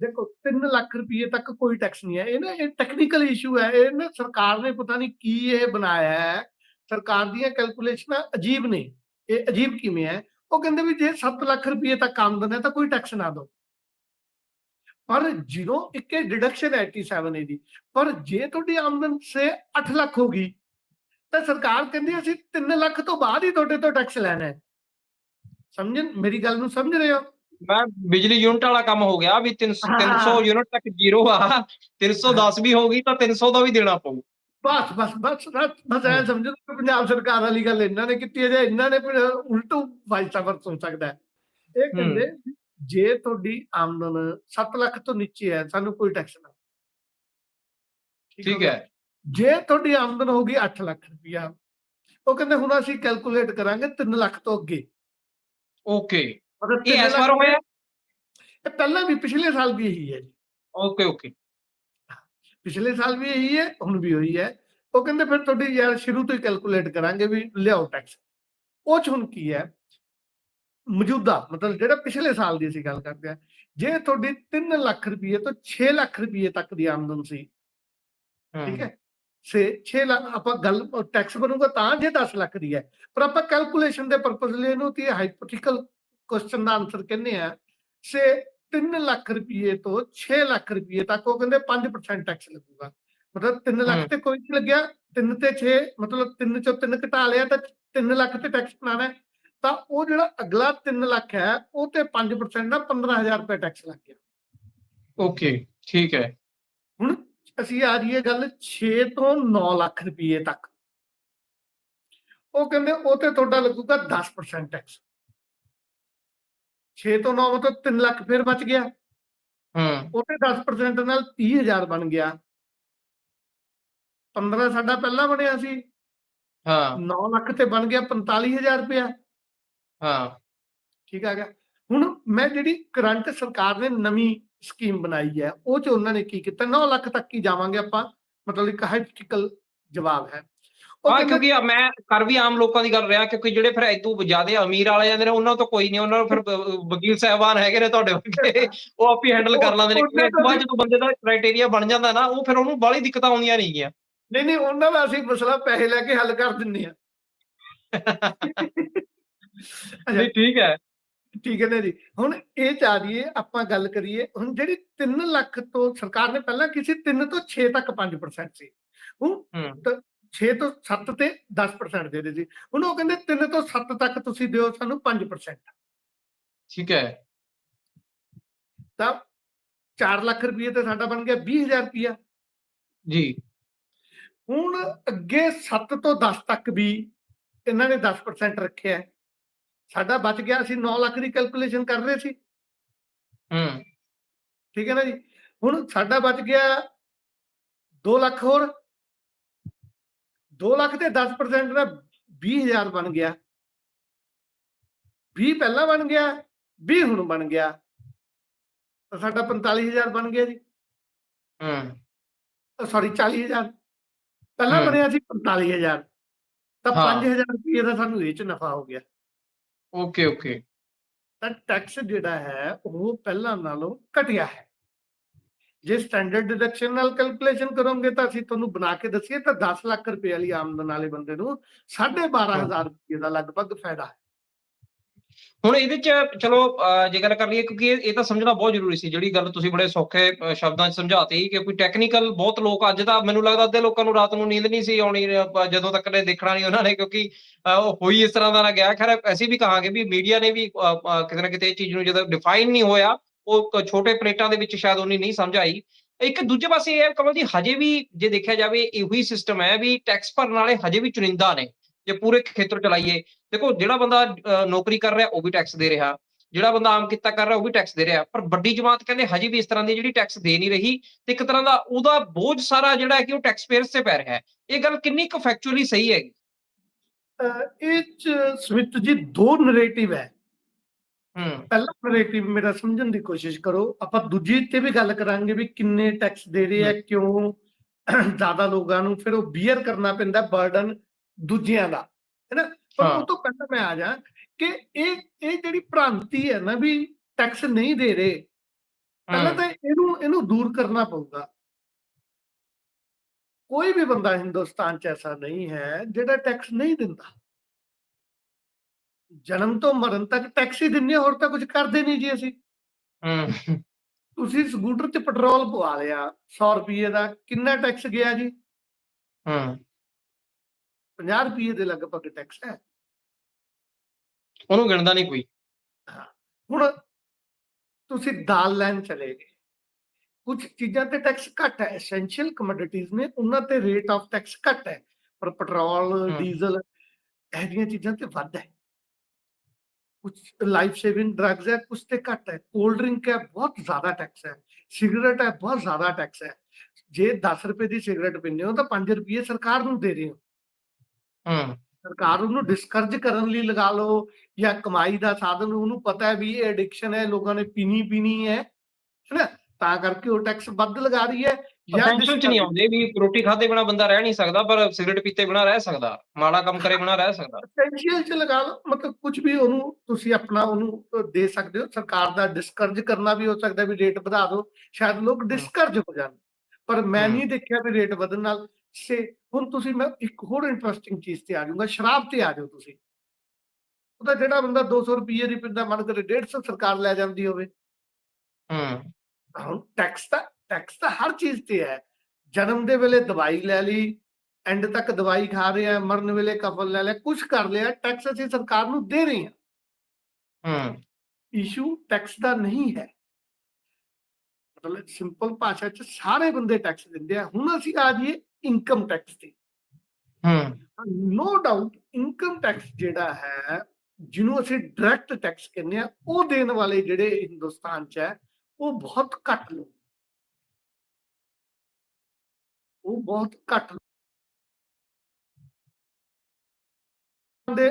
ਦੇਖੋ 3 ਲੱਖ ਰੁਪਏ ਤੱਕ ਕੋਈ ਟੈਕਸ ਨਹੀਂ ਹੈ। ਇਹ ਨਾ ਇਹ ਟੈਕਨੀਕਲ ਇਸ਼ੂ ਹੈ। ਇਹ ਨਾ ਸਰਕਾਰ ਨੇ ਪਤਾ ਨਹੀਂ ਕੀ ਇਹ ਬਣਾਇਆ ਹੈ। ਸਰਕਾਰ ਦੀਆਂ ਕੈਲਕੂਲੇਸ਼ਨਾਂ ਅਜੀਬ ਨੇ। ਇਹ ਅਜੀਬ ਕਿਵੇਂ ਹੈ? ਉਹ ਕਹਿੰਦੇ ਵੀ ਜੇ 7 ਲੱਖ ਰੁਪਏ ਤੱਕ ਆਮਦਨ ਹੈ ਤਾਂ ਕੋਈ ਟੈਕਸ ਨਾ ਦਿਓ। ਪਰ ਜ਼ੀਰੋ ਇੱਕ ਡਿਡਕਸ਼ਨ ਹੈ 87 ਏ ਦੀ। ਪਰ ਜੇ ਤੁਹਾਡੀ ਆਮਦਨ ਸੇ 8 ਲੱਖ ਹੋ ਗਈ ਤਾਂ ਸਰਕਾਰ ਕਹਿੰਦੀ ਅਸੀਂ 3 ਲੱਖ ਤੋਂ ਬਾਅਦ ਹੀ ਤੁਹਾਡੇ ਤੋਂ ਟੈਕਸ ਲੈਣਾ ਹੈ। ਸਮਝਣ ਮੇਰੀ ਗੱਲ ਨੂੰ ਸਮਝ ਰਹੇ ਹੋ? ਮੈਂ ਬਿਜਲੀ ਯੂਨਿਟ ਵਾਲਾ ਕੰਮ ਹੋ ਗਿਆ ਵੀ 300 ਹਾਂ। 300 ਯੂਨਿਟ ਤੱਕ ਜ਼ੀਰੋ ਆ। 310 ਵੀ ਹੋ ਗਈ ਤਾਂ 300 ਦਾ ਵੀ ਦੇਣਾ ਪਊ। ਬਸ ਬਸ ਬਸ ਬਸ ਐ। ਸਮਝੋ ਕਿ ਪੰਜਾਬ ਸਰਕਾਰ ਵਾਲੀ ਗੱਲ ਇਹਨਾਂ ਨੇ ਕੀਤੀ ਹੈ ਜੇ ਇਹਨਾਂ ਨੇ ਉਲਟੂ ਸੁਣ ਸਕਦਾ ਹੈ। ਇਹ ਕਹਿੰਦੇ ਜੇ ਤੁਹਾਡੀ ਆਮਦਨ 7 ਲੱਖ ਤੋਂ ਨੀਚੇ ਹੈ ਸਾਨੂੰ ਕੋਈ ਟੈਕਸ ਨਾ ਠੀਕ ਹੋ ਜੇ ਤੁਹਾਡੀ ਆਮਦਨ ਹੋਗੀ 8 ਲੱਖ ਰੁਪਇਆ ਉਹ ਕਹਿੰਦੇ ਹੁਣ ਅਸੀਂ ਕੈਲਕੂਲੇਟ ਕਰਾਂਗੇ 3 ਲੱਖ ਤੋਂ ਅੱਗੇ। ਓਕੇ। ਮਤਲਬ ਇਹ ਇਸ ਵਾਰ ਹੋਇਆ? ਇਹ ਪਹਿਲਾਂ ਵੀ ਪਿਛਲੇ ਸਾਲ ਵੀ ਇਹੀ ਹੈ ਜੀ। Okay okay. ਪਿਛਲੇ ਸਾਲ ਵੀ ਇਹੀ ਹੈ ਹੁਣ ਵੀ ਹੋਈ ਹੈ। ਉਹ ਕਹਿੰਦੇ ਫਿਰ ਤੁਹਾਡੀ ਯਾਰ ਸ਼ੁਰੂ ਤੋਂ ਹੀ ਕੈਲਕੂਲੇਟ ਕਰਾਂਗੇ ਵੀ ਲਿਆਓ ਟੈਕਸ ਉਹ 'ਚ ਹੁਣ ਕੀ ਹੈ? ਮੌਜੂਦਾ ਮਤਲਬ ਜਿਹੜਾ ਪਿਛਲੇ ਸਾਲ ਦੀ ਅਸੀਂ ਗੱਲ ਕਰਦੇ ਹਾਂ ਜੇ ਤੁਹਾਡੀ 3 ਲੱਖ ਰੁਪਏ ਤੋਂ 6 ਲੱਖ ਰੁਪਏ ਤੱਕ ਦੀ ਆਮਦਨ ਸੀ ਠੀਕ ਹੈ? ਸੇ 6 ਲੱਖ ਆਪਾਂ ਗੱਲ ਟੈਕਸ ਬਣੂਗਾ ਤਾਂ ਜੇ 10 ਲੱਖ ਦੀ ਹੈ। ਪਰ ਆਪਾਂ ਕੈਲਕੂਲੇਸ਼ਨ ਦੇ ਪਰਪਸ ਲਈ ਇਹਨੂੰ ਤੇ ਹਾਈਪੋਥੀਕਲ ਕੁਐਸਚਨ ਦਾ ਆਨਸਰ ਕਹਿੰਦੇ ਆ ਸੇ 3 ਲੱਖ ਰੁਪਏ ਤੋਂ 6 ਲੱਖ ਰੁਪਏ ਤੱਕ ਉਹ ਕਹਿੰਦੇ 5% ਟੈਕਸ ਲੱਗੂਗਾ। ਮਤਲਬ 3 ਲੱਖ। ਤੇ ਕੋਈ ਨਹੀਂ ਲੱਗਿਆ 3 ਤੇ 6 ਮਤਲਬ 3 ਚੋਂ 3 ਘਟਾ ਲਿਆ ਤਾਂ 3 ਲੱਖ ਤੇ ਟੈਕਸ ਹੈ। ਤਾਂ ਉਹ ਜਿਹੜਾ ਅਗਲਾ 3 ਲੱਖ ਹੈ ਉਹ ਤੇ 5% ਦਾ 15000 ਰੁਪਏ ਟੈਕਸ ਲੱਗ ਗਿਆ। ਓਕੇ ਠੀਕ ਹੈ। ਹੁਣ ਅਸੀਂ ਆ ਰਹੀ ਹੈ ਗੱਲ 6 ਤੋਂ 9 ਲੱਖ ਰੁਪਏ ਤੱਕ। ਉਹ ਕਹਿੰਦੇ ਉਹ ਤੇ ਤੁਹਾਡਾ ਲੱਗੂਗਾ 10% ਟੈਕਸ 6 ਤੋਂ 9 ਮਤਲਬ 3 ਲੱਖ ਫਿਰ ਬਚ ਗਿਆ। ਹੂੰ। ਉਹ ਤੇ 10% ਨਾਲ 30000 ਬਣ ਗਿਆ। 15 ਸਾਡਾ ਪਹਿਲਾਂ ਬਣਿਆ ਸੀ। ਹਾਂ। 9 ਲੱਖ ਤੇ ਬਣ ਗਿਆ 45000 ਰੁਪਇਆ। ਹਾਂ। ਠੀਕ ਆ ਗਿਆ। ਹੁਣ ਮੈਂ ਜਿਹੜੀ ਕਰੰਟ ਸਰਕਾਰ ਨੇ ਨਵੀਂ ਸਕੀਮ ਬਣਾਈ ਹੈ ਉਹ ਚ ਉਹਨਾਂ ਨੇ ਕੀ ਕੀਤਾ? 9 ਲੱਖ ਤੱਕ ਹੀ ਜਾਵਾਂਗੇ ਆਪਾਂ। ਮਤਲਬ ਇੱਕ ਹਾਈਪੋਥੀਕਲ ਜਵਾਬ ਹੈ। ਹਾਂ ਕਿਉਂਕਿ ਮੈਂ ਕਰ ਵੀ ਆਮ ਲੋਕਾਂ ਦੀ ਗੱਲ ਰਿਹਾ ਕਿਉਂਕਿ ਜਿਹੜੇ ਫਿਰ ਇਦੋਂ ਜ਼ਿਆਦਾ ਅਮੀਰ ਵਾਲੇ ਜਾਂਦੇ ਨੇ ਉਹਨਾਂ ਤੋਂ ਕੋਈ ਨਹੀਂ ਉਹਨਾਂ ਨੂੰ ਫਿਰ ਵਕੀਲ ਸਾਹਿਬਾਨ ਹੈਗੇ ਨੇ ਤੁਹਾਡੇ ਵਰਗੇ ਉਹ ਆਪ ਹੀ ਹੈਂਡਲ ਕਰ ਲੈਂਦੇ ਨੇ। ਕਿਉਂਕਿ ਤੋਂ ਬਾਅਦ ਜਦੋਂ ਬੰਦੇ ਦਾ ਕ੍ਰਾਈਟੇਰੀਆ ਬਣ ਜਾਂਦਾ ਨਾ ਉਹ ਫਿਰ ਉਹਨੂੰ ਬਾਹਲੀ ਦਿੱਕਤਾਂ ਆਉਂਦੀਆਂ ਨਹੀਂ ਗੀਆਂ ਨਹੀਂ ਨਹੀਂ ਉਹਨਾਂ ਦਾ ਅਸੀਂ ਮਸਲਾ ਪੈਸੇ ਲੈ ਕੇ ਹੱਲ ਕਰ ਦਿੰਨੇ ਆ ਨਹੀਂ ਠੀਕ ਹੈ। ਠੀਕ ਹੈ ਨਾ ਜੀ। ਹੁਣ ਇਹ ਚ ਆ ਜਾਈਏ ਆਪਾਂ ਗੱਲ ਕਰੀਏ ਹੁਣ ਜਿਹੜੀ 3 ਲੱਖ ਤੋਂ ਸਰਕਾਰ ਨੇ ਪਹਿਲਾਂ ਕਿਸੇ 3 ਤੋਂ 6 ਤੱਕ 5% ਸੀ। ਹੁਣ 6 ਤੋਂ 7 ਤੇ 10% ਦੇ ਦੇ ਸੀ ਹੁਣ ਉਹ ਕਹਿੰਦੇ 3 ਤੋਂ 7 ਤੱਕ ਤੁਸੀਂ ਦਿਓ ਸਾਨੂੰ 5% ਠੀਕ ਹੈ। ਤਾਂ 4 ਲੱਖ ਰੁਪਏ ਤੇ ਸਾਡਾ ਬਣ ਗਿਆ 20000 ਰੁਪਇਆ। ਜੀ। ਹੁਣ ਅੱਗੇ 7 ਤੋਂ 10 ਤੱਕ ਵੀ ਇਹਨਾਂ ਨੇ 10% ਰੱਖਿਆ। ਸਾਡਾ ਬਚ ਗਿਆ ਅਸੀਂ 9 ਲੱਖ ਦੀ ਕੈਲਕੂਲੇਸ਼ਨ ਕਰ ਰਹੇ ਸੀ। ਹੂੰ। ਠੀਕ ਹੈ ਨਾ ਜੀ? ਹੁਣ ਸਾਡਾ ਬਚ ਗਿਆ 2 ਲੱਖ ਹੋਰ। 2 ਲੱਖ ਤੇ 10% ਦਾ 20000 ਬਣ ਗਿਆ। 20 ਪਹਿਲਾਂ ਬਣ ਗਿਆ 20 ਹੁਣ ਬਣ ਗਿਆ। ਤਾਂ ਸਾਡਾ 45000 ਬਣ ਗਿਆ ਜੀ। ਹੂੰ। ਸੌਰੀ 40000 ਪਹਿਲਾਂ। ਬਣਿਆ ਸੀ 45000 ਤਾਂ ਹਾਂ। 5000 ਰੁਪਏ ਦਾ ਸਾਨੂੰ ਇਹ ਚ ਨਫਾ ਹੋ ਗਿਆ। Okay okay. ਤਾਂ ਟੈਕਸ ਜਿਹੜਾ ਹੈ ਉਹ ਪਹਿਲਾਂ ਨਾਲੋਂ ਘਟਿਆ ਹੈ। ਜੇ ਸਟੈਂਡਰਡ ਡਿਡਕਸ਼ਨ ਨਾਲ ਕੈਲਕੂਲੇਸ਼ਨ ਕਰੋਗੇ ਤਾਂ ਅਸੀਂ ਤੁਹਾਨੂੰ ਬਣਾ ਕੇ ਦੱਸੀਏ ਤਾਂ 10 ਲੱਖ ਰੁਪਏ ਵਾਲੀ ਆਮਦਨ ਵਾਲੇ ਬੰਦੇ ਨੂੰ 12500 ਰੁਪਏ ਦਾ ਲਗਭਗ ਫਾਇਦਾ ਹੈ। ਹੁਣ ਇਹਦੇ ਚ ਚਲੋ ਜੇ ਗੱਲ ਕਰ ਲਈਏ ਕਿਉਂਕਿ ਇਹ ਤਾਂ ਸਮਝਣਾ ਬਹੁਤ ਜ਼ਰੂਰੀ ਸੀ ਜਿਹੜੀ ਗੱਲ ਤੁਸੀਂ ਬੜੇ ਸੌਖੇ ਸ਼ਬਦਾਂ 'ਚ ਸਮਝਾਤੀ ਕਿ ਕੋਈ ਟੈਕਨੀਕਲ ਬਹੁਤ ਲੋਕ ਅੱਜ ਤਾਂ ਮੈਨੂੰ ਲੱਗਦਾ ਅੱਧੇ ਲੋਕਾਂ ਨੂੰ ਰਾਤ ਨੂੰ ਨੀਂਦ ਨਹੀਂ ਸੀ ਆਉਣੀ ਜਦੋਂ ਤੱਕ ਨੇ ਦੇਖਣਾ ਨਹੀਂ ਉਹਨਾਂ ਨੇ ਕਿਉਂਕਿ ਉਹ ਹੋਈ ਇਸ ਤਰ੍ਹਾਂ ਦਾ ਨਾ ਗਿਆ। ਖੈਰ ਅਸੀਂ ਵੀ ਕਹਾਂਗੇ ਵੀ ਮੀਡੀਆ ਨੇ ਵੀ ਕਿਤੇ ਨਾ ਕਿਤੇ ਇਹ ਚੀਜ਼ ਨੂੰ ਜਦੋਂ ਡਿਫਾਈਨ ਨਹੀਂ ਹੋਇਆ ਉਹ ਛੋਟੇ ਪਲੇਟਾਂ ਦੇ ਵਿੱਚ ਸ਼ਾਇਦ ਉਹਨੀ ਨਹੀਂ ਸਮਝ ਆਈ। ਇੱਕ ਦੂਜੇ ਪਾਸੇ ਇਹ ਹੈ ਕਮਲ ਜੀ, ਹਜੇ ਵੀ ਜੇ ਦੇਖਿਆ ਜਾਵੇ ਇਹੋ ਹੀ ਸਿਸਟਮ ਹੈ ਵੀ ਟੈਕਸ ਭਰਨ ਵਾਲੇ ਹਜੇ ਵੀ ਚੁਣਿੰਦਾ ਨੇ। ਜੇ ਪੂਰੇ ਖੇਤਰ ਚਲਾਈਏ, ਦੇਖੋ ਜਿਹੜਾ ਬੰਦਾ ਨੌਕਰੀ ਕਰ ਰਿਹਾ ਉਹ ਵੀ ਟੈਕਸ ਦੇ ਰਿਹਾ। ਜਿਹੜਾ ਬੰਦਾ ਆਮ ਕਿੱਤਾ ਕਰ ਰਿਹਾ ਉਹ ਵੀ ਟੈਕਸ ਦੇ ਰਿਹਾ। ਪਰ ਵੱਡੀ ਜਮਾਤ ਕਹਿੰਦੇ ਹਜੇ ਵੀ ਇਸ ਤਰ੍ਹਾਂ ਦੀ ਜਿਹੜੀ ਟੈਕਸ ਦੇ ਨਹੀਂ ਰਹੀ ਤੇ ਇੱਕ ਤਰ੍ਹਾਂ ਦਾ ਉਹਦਾ ਬੋਝ ਸਾਰਾ ਜਿਹੜਾ ਹੈ ਕਿ ਉਹ ਟੈਕਸ ਪੇਅਰਸ ਤੇ ਪੈ ਰਿਹਾ ਹੈ। ਇਹ ਗੱਲ ਕਿੰਨੀ ਕੁ ਫੈਕਚੁਅਲੀ ਸਹੀ ਹੈਗੀ? ਇਹ ਚ ਸਮਿਤ ਜੀ ਦੋ ਨੈਰੇਟਿਵ ਹੈ। ਪਹਿਲਾ ਨੈਰੇਟਿਵ ਮੇਰਾ ਸਮਝਣ ਦੀ ਕੋਸ਼ਿਸ਼ ਕਰੋ। ਆਪਾਂ ਦੂਜੀ ਤੇ ਵੀ ਗੱਲ ਕਰਾਂਗੇ ਵੀ ਕਿੰਨੇ ਟੈਕਸ ਦੇ ਰਹੇ ਆ ਕਿਉਂ ਜ਼ਿਆਦਾ ਲੋਕਾਂ ਨੂੰ ਫਿਰ ਉਹ ਬੀਅਰ ਕਰਨਾ ਪੈਂਦਾ ਬਰਡਨ ਦੂਜਿਆਂ ਦਾ ਹੈਨਾ ਪਰ। ਉਹ ਤੋਂ ਪਹਿਲਾਂ ਮੈਂ ਆ ਜਾ ਕਿ ਇਹ ਇਹ ਜਿਹੜੀ ਭ੍ਰਾਂਤੀ ਹੈ ਨਾ ਵੀ ਟੈਕਸ ਨਹੀਂ ਦੇ ਰਹੇ ਪਹਿਲਾਂ ਤਾਂ ਇਹਨੂੰ ਇਹਨੂੰ ਦੂਰ ਕਰਨਾ ਪਊਗਾ। ਕੋਈ ਵੀ ਬੰਦਾ ਹਿੰਦੁਸਤਾਨ ਚ ਐਸਾ ਨਹੀਂ ਹੈ ਜਿਹੜਾ ਟੈਕਸ ਨਹੀਂ ਦਿੰਦਾ। ਜਨਮ ਤੋਂ ਮਰਨ ਤੱਕ ਟੈਕਸ ਹਾਂ, ਹੋਰ ਤਾਂ ਕੁਝ ਕਰਦੇ ਨਹੀਂ ਜੀ ਅਸੀਂ। ਹੂੰ। ਤੁਸੀਂ ਸਕੂਟਰ ਤੇ ਪੈਟਰੋਲ ਪਵਾ ਲਿਆ 100 ਰੁਪਏ ਦਾ ਕਿੰਨਾ ਟੈਕਸ ਗਿਆ ਜੀ? ਹੂੰ। 50 ਰੁਪਏ ਦੇ ਲਗਭਗ ਟੈਕਸ ਹੈ। ਉਹਨੂੰ ਗਿਣਦਾ ਨਹੀਂ ਕੋਈ। ਹੁਣ ਤੁਸੀਂ ਦਾਲ ਲੈਣ ਚਲੇ ਗਏ। ਕੁਝ ਚੀਜ਼ਾਂ ਤੇ ਟੈਕਸ ਘੱਟ ਹੈ ਐਸੈਂਸ਼ੀਅਲ ਕਮੋਡਿਟੀਜ਼ ਨੇ ਉਹਨਾਂ ਤੇ ਰੇਟ ਆਫ ਟੈਕਸ ਘੱਟ ਹੈ ਪਰ ਪੈਟਰੋਲ। ਡੀਜ਼ਲ ਇਹ ਚੀਜ਼ਾਂ ਤੇ ਵੱਧ ਹੈ। ਕੁਝ ਲਾਈਫ ਸੇਵਿੰਗ ਡਰੱਗਸ ਹੈ ਕੁਝ ਤੇ ਘੱਟ ਹੈ। ਕੋਲਡ ਡਰਿੰਕ ਹੈ ਬਹੁਤ ਜ਼ਿਆਦਾ ਟੈਕਸ ਹੈ। ਸਿਗਰਟ ਹੈ ਬਹੁਤ ਜ਼ਿਆਦਾ ਟੈਕਸ ਹੈ। ਜੇ 10 ਰੁਪਏ ਦੀ ਸਿਗਰਟ ਪੀਂਦੇ ਹੋ ਤਾਂ 5 ਰੁਪਏ ਸਰਕਾਰ ਨੂੰ ਦੇ ਰਹੇ ਹੋ। ਹੂੰ। ਸਰਕਾਰ ਉਹਨੂੰ ਡਿਸਕਰਜ ਕਰਨ ਲਈ ਲਗਾ ਲਓ ਜਾਂ ਕਮਾਈ ਦਾ ਸਾਧਨ ਉਹਨੂੰ ਪਤਾ ਹੈ ਵੀ ਇਹ ਐਡਿਕਸ਼ਨ ਹੈ ਲੋਕਾਂ ਨੇ ਪੀਣੀ ਪੀਣੀ ਹੈ। ਹੈਨਾ? ਤਾਂ ਕਰਕੇ ਉਹ ਟੈਕਸ ਵੱਧ ਲਗਾ ਰਹੀ ਹੈ। ਪੋਟੈਂਸ਼ੀਅਲ ਚ ਨਹੀਂ ਆਉਂਦੇ ਵੀ ਰੋਟੀ ਖਾਦੇ ਬਿਨਾ ਬੰਦਾ ਰਹਿ ਨਹੀਂ ਸਕਦਾ ਪਰ ਸਿਗਰਟ ਪੀਤੇ ਬਿਨਾ ਰਹਿ ਸਕਦਾ ਮਾੜਾ ਕੰਮ ਕਰੇ ਬਿਨਾ ਰਹਿ ਸਕਦਾ। ਪੋਟੈਂਸ਼ੀਅਲ ਚ ਲਗਾ ਲਓ ਮਤਲਬ ਕੁਝ ਵੀ ਉਹਨੂੰ ਤੁਸੀਂ ਆਪਣਾ ਉਹਨੂੰ ਦੇ ਸਕਦੇ ਹੋ। ਸਰਕਾਰ ਦਾ ਡਿਸਕਰਜ ਕਰਨਾ ਵੀ ਹੋ ਸਕਦਾ ਵੀ ਰੇਟ ਵਧਾ ਦਿਓ। ਸ਼ਾਇਦ ਲੋਕ ਡਿਸਕਰਜ ਹੋ ਜਾਣ। ਪਰ ਮੈਂ। ਨਹੀਂ ਦੇਖਿਆ ਵੀ ਰੇਟ ਵਧਣ ਨਾਲ ਸੇ ਹੁਣ ਤੁਸੀਂ ਮੈਂ ਇੱਕ ਹੋਰ ਇੰਟਰਸਟਿੰਗ ਚੀਜ਼ ਤੇ ਆ ਜਾਊਂਗਾ ਸ਼ਰਾਬ ਤੇ ਆ ਜਾਓ ਤੁਸੀਂ। ਉਹਦਾ ਜਿਹੜਾ ਬੰਦਾ 200 ਰੁਪਏ ਦੀ ਪਿੰਦਾ ਮਨ ਕਰੇ 150 ਸਰਕਾਰ ਲੈ ਜਾਂਦੀ ਹੋਵੇ। ਹੂੰ। ਹੁਣ ਟੈਕਸ ਤਾਂ ਟੈਕਸ ਤਾਂ ਹਰ ਚੀਜ਼ ਤੇ ਹੈ। ਜਨਮ ਦੇ ਵੇਲੇ ਦਵਾਈ ਲੈ ਲਈ ਐਂਡ ਤੱਕ ਦਵਾਈ ਖਾ ਰਹੇ ਆ ਮਰਨ ਵੇਲੇ ਕਫਨ ਲੈ ਲਿਆ ਕੁਝ ਕਰ ਲਿਆ ਟੈਕਸ ਅਸੀਂ ਸਰਕਾਰ ਨੂੰ ਦੇ ਰਹੇ ਹਾਂ। ਹੂੰ। ਇਸ਼ੂ ਟੈਕਸ ਦਾ ਨਹੀਂ ਹੈ। ਮਤਲਬ ਸਿੰਪਲ ਭਾਸ਼ਾ ਚ ਸਾਰੇ ਬੰਦੇ ਟੈਕਸ ਦਿੰਦੇ ਆ। ਹੁਣ ਅਸੀਂ ਆ ਜਾਈਏ ਇਨਕਮ ਟੈਕਸ ਤੇ। ਹੂੰ। ਨੋ ਡਾਊਟ ਇਨਕਮ ਟੈਕਸ ਜਿਹੜਾ ਹੈ ਜਿਹਨੂੰ ਅਸੀਂ ਡਾਇਰੈਕਟ ਟੈਕਸ ਕਹਿੰਦੇ ਆ ਉਹ ਦੇਣ ਵਾਲੇ ਜਿਹੜੇ ਹਿੰਦੁਸਤਾਨ ਚ ਹੈ ਉਹ ਬਹੁਤ ਘੱਟ ਲੋਕ ਉਹ ਬਹੁਤ ਘੱਟ ਦੇ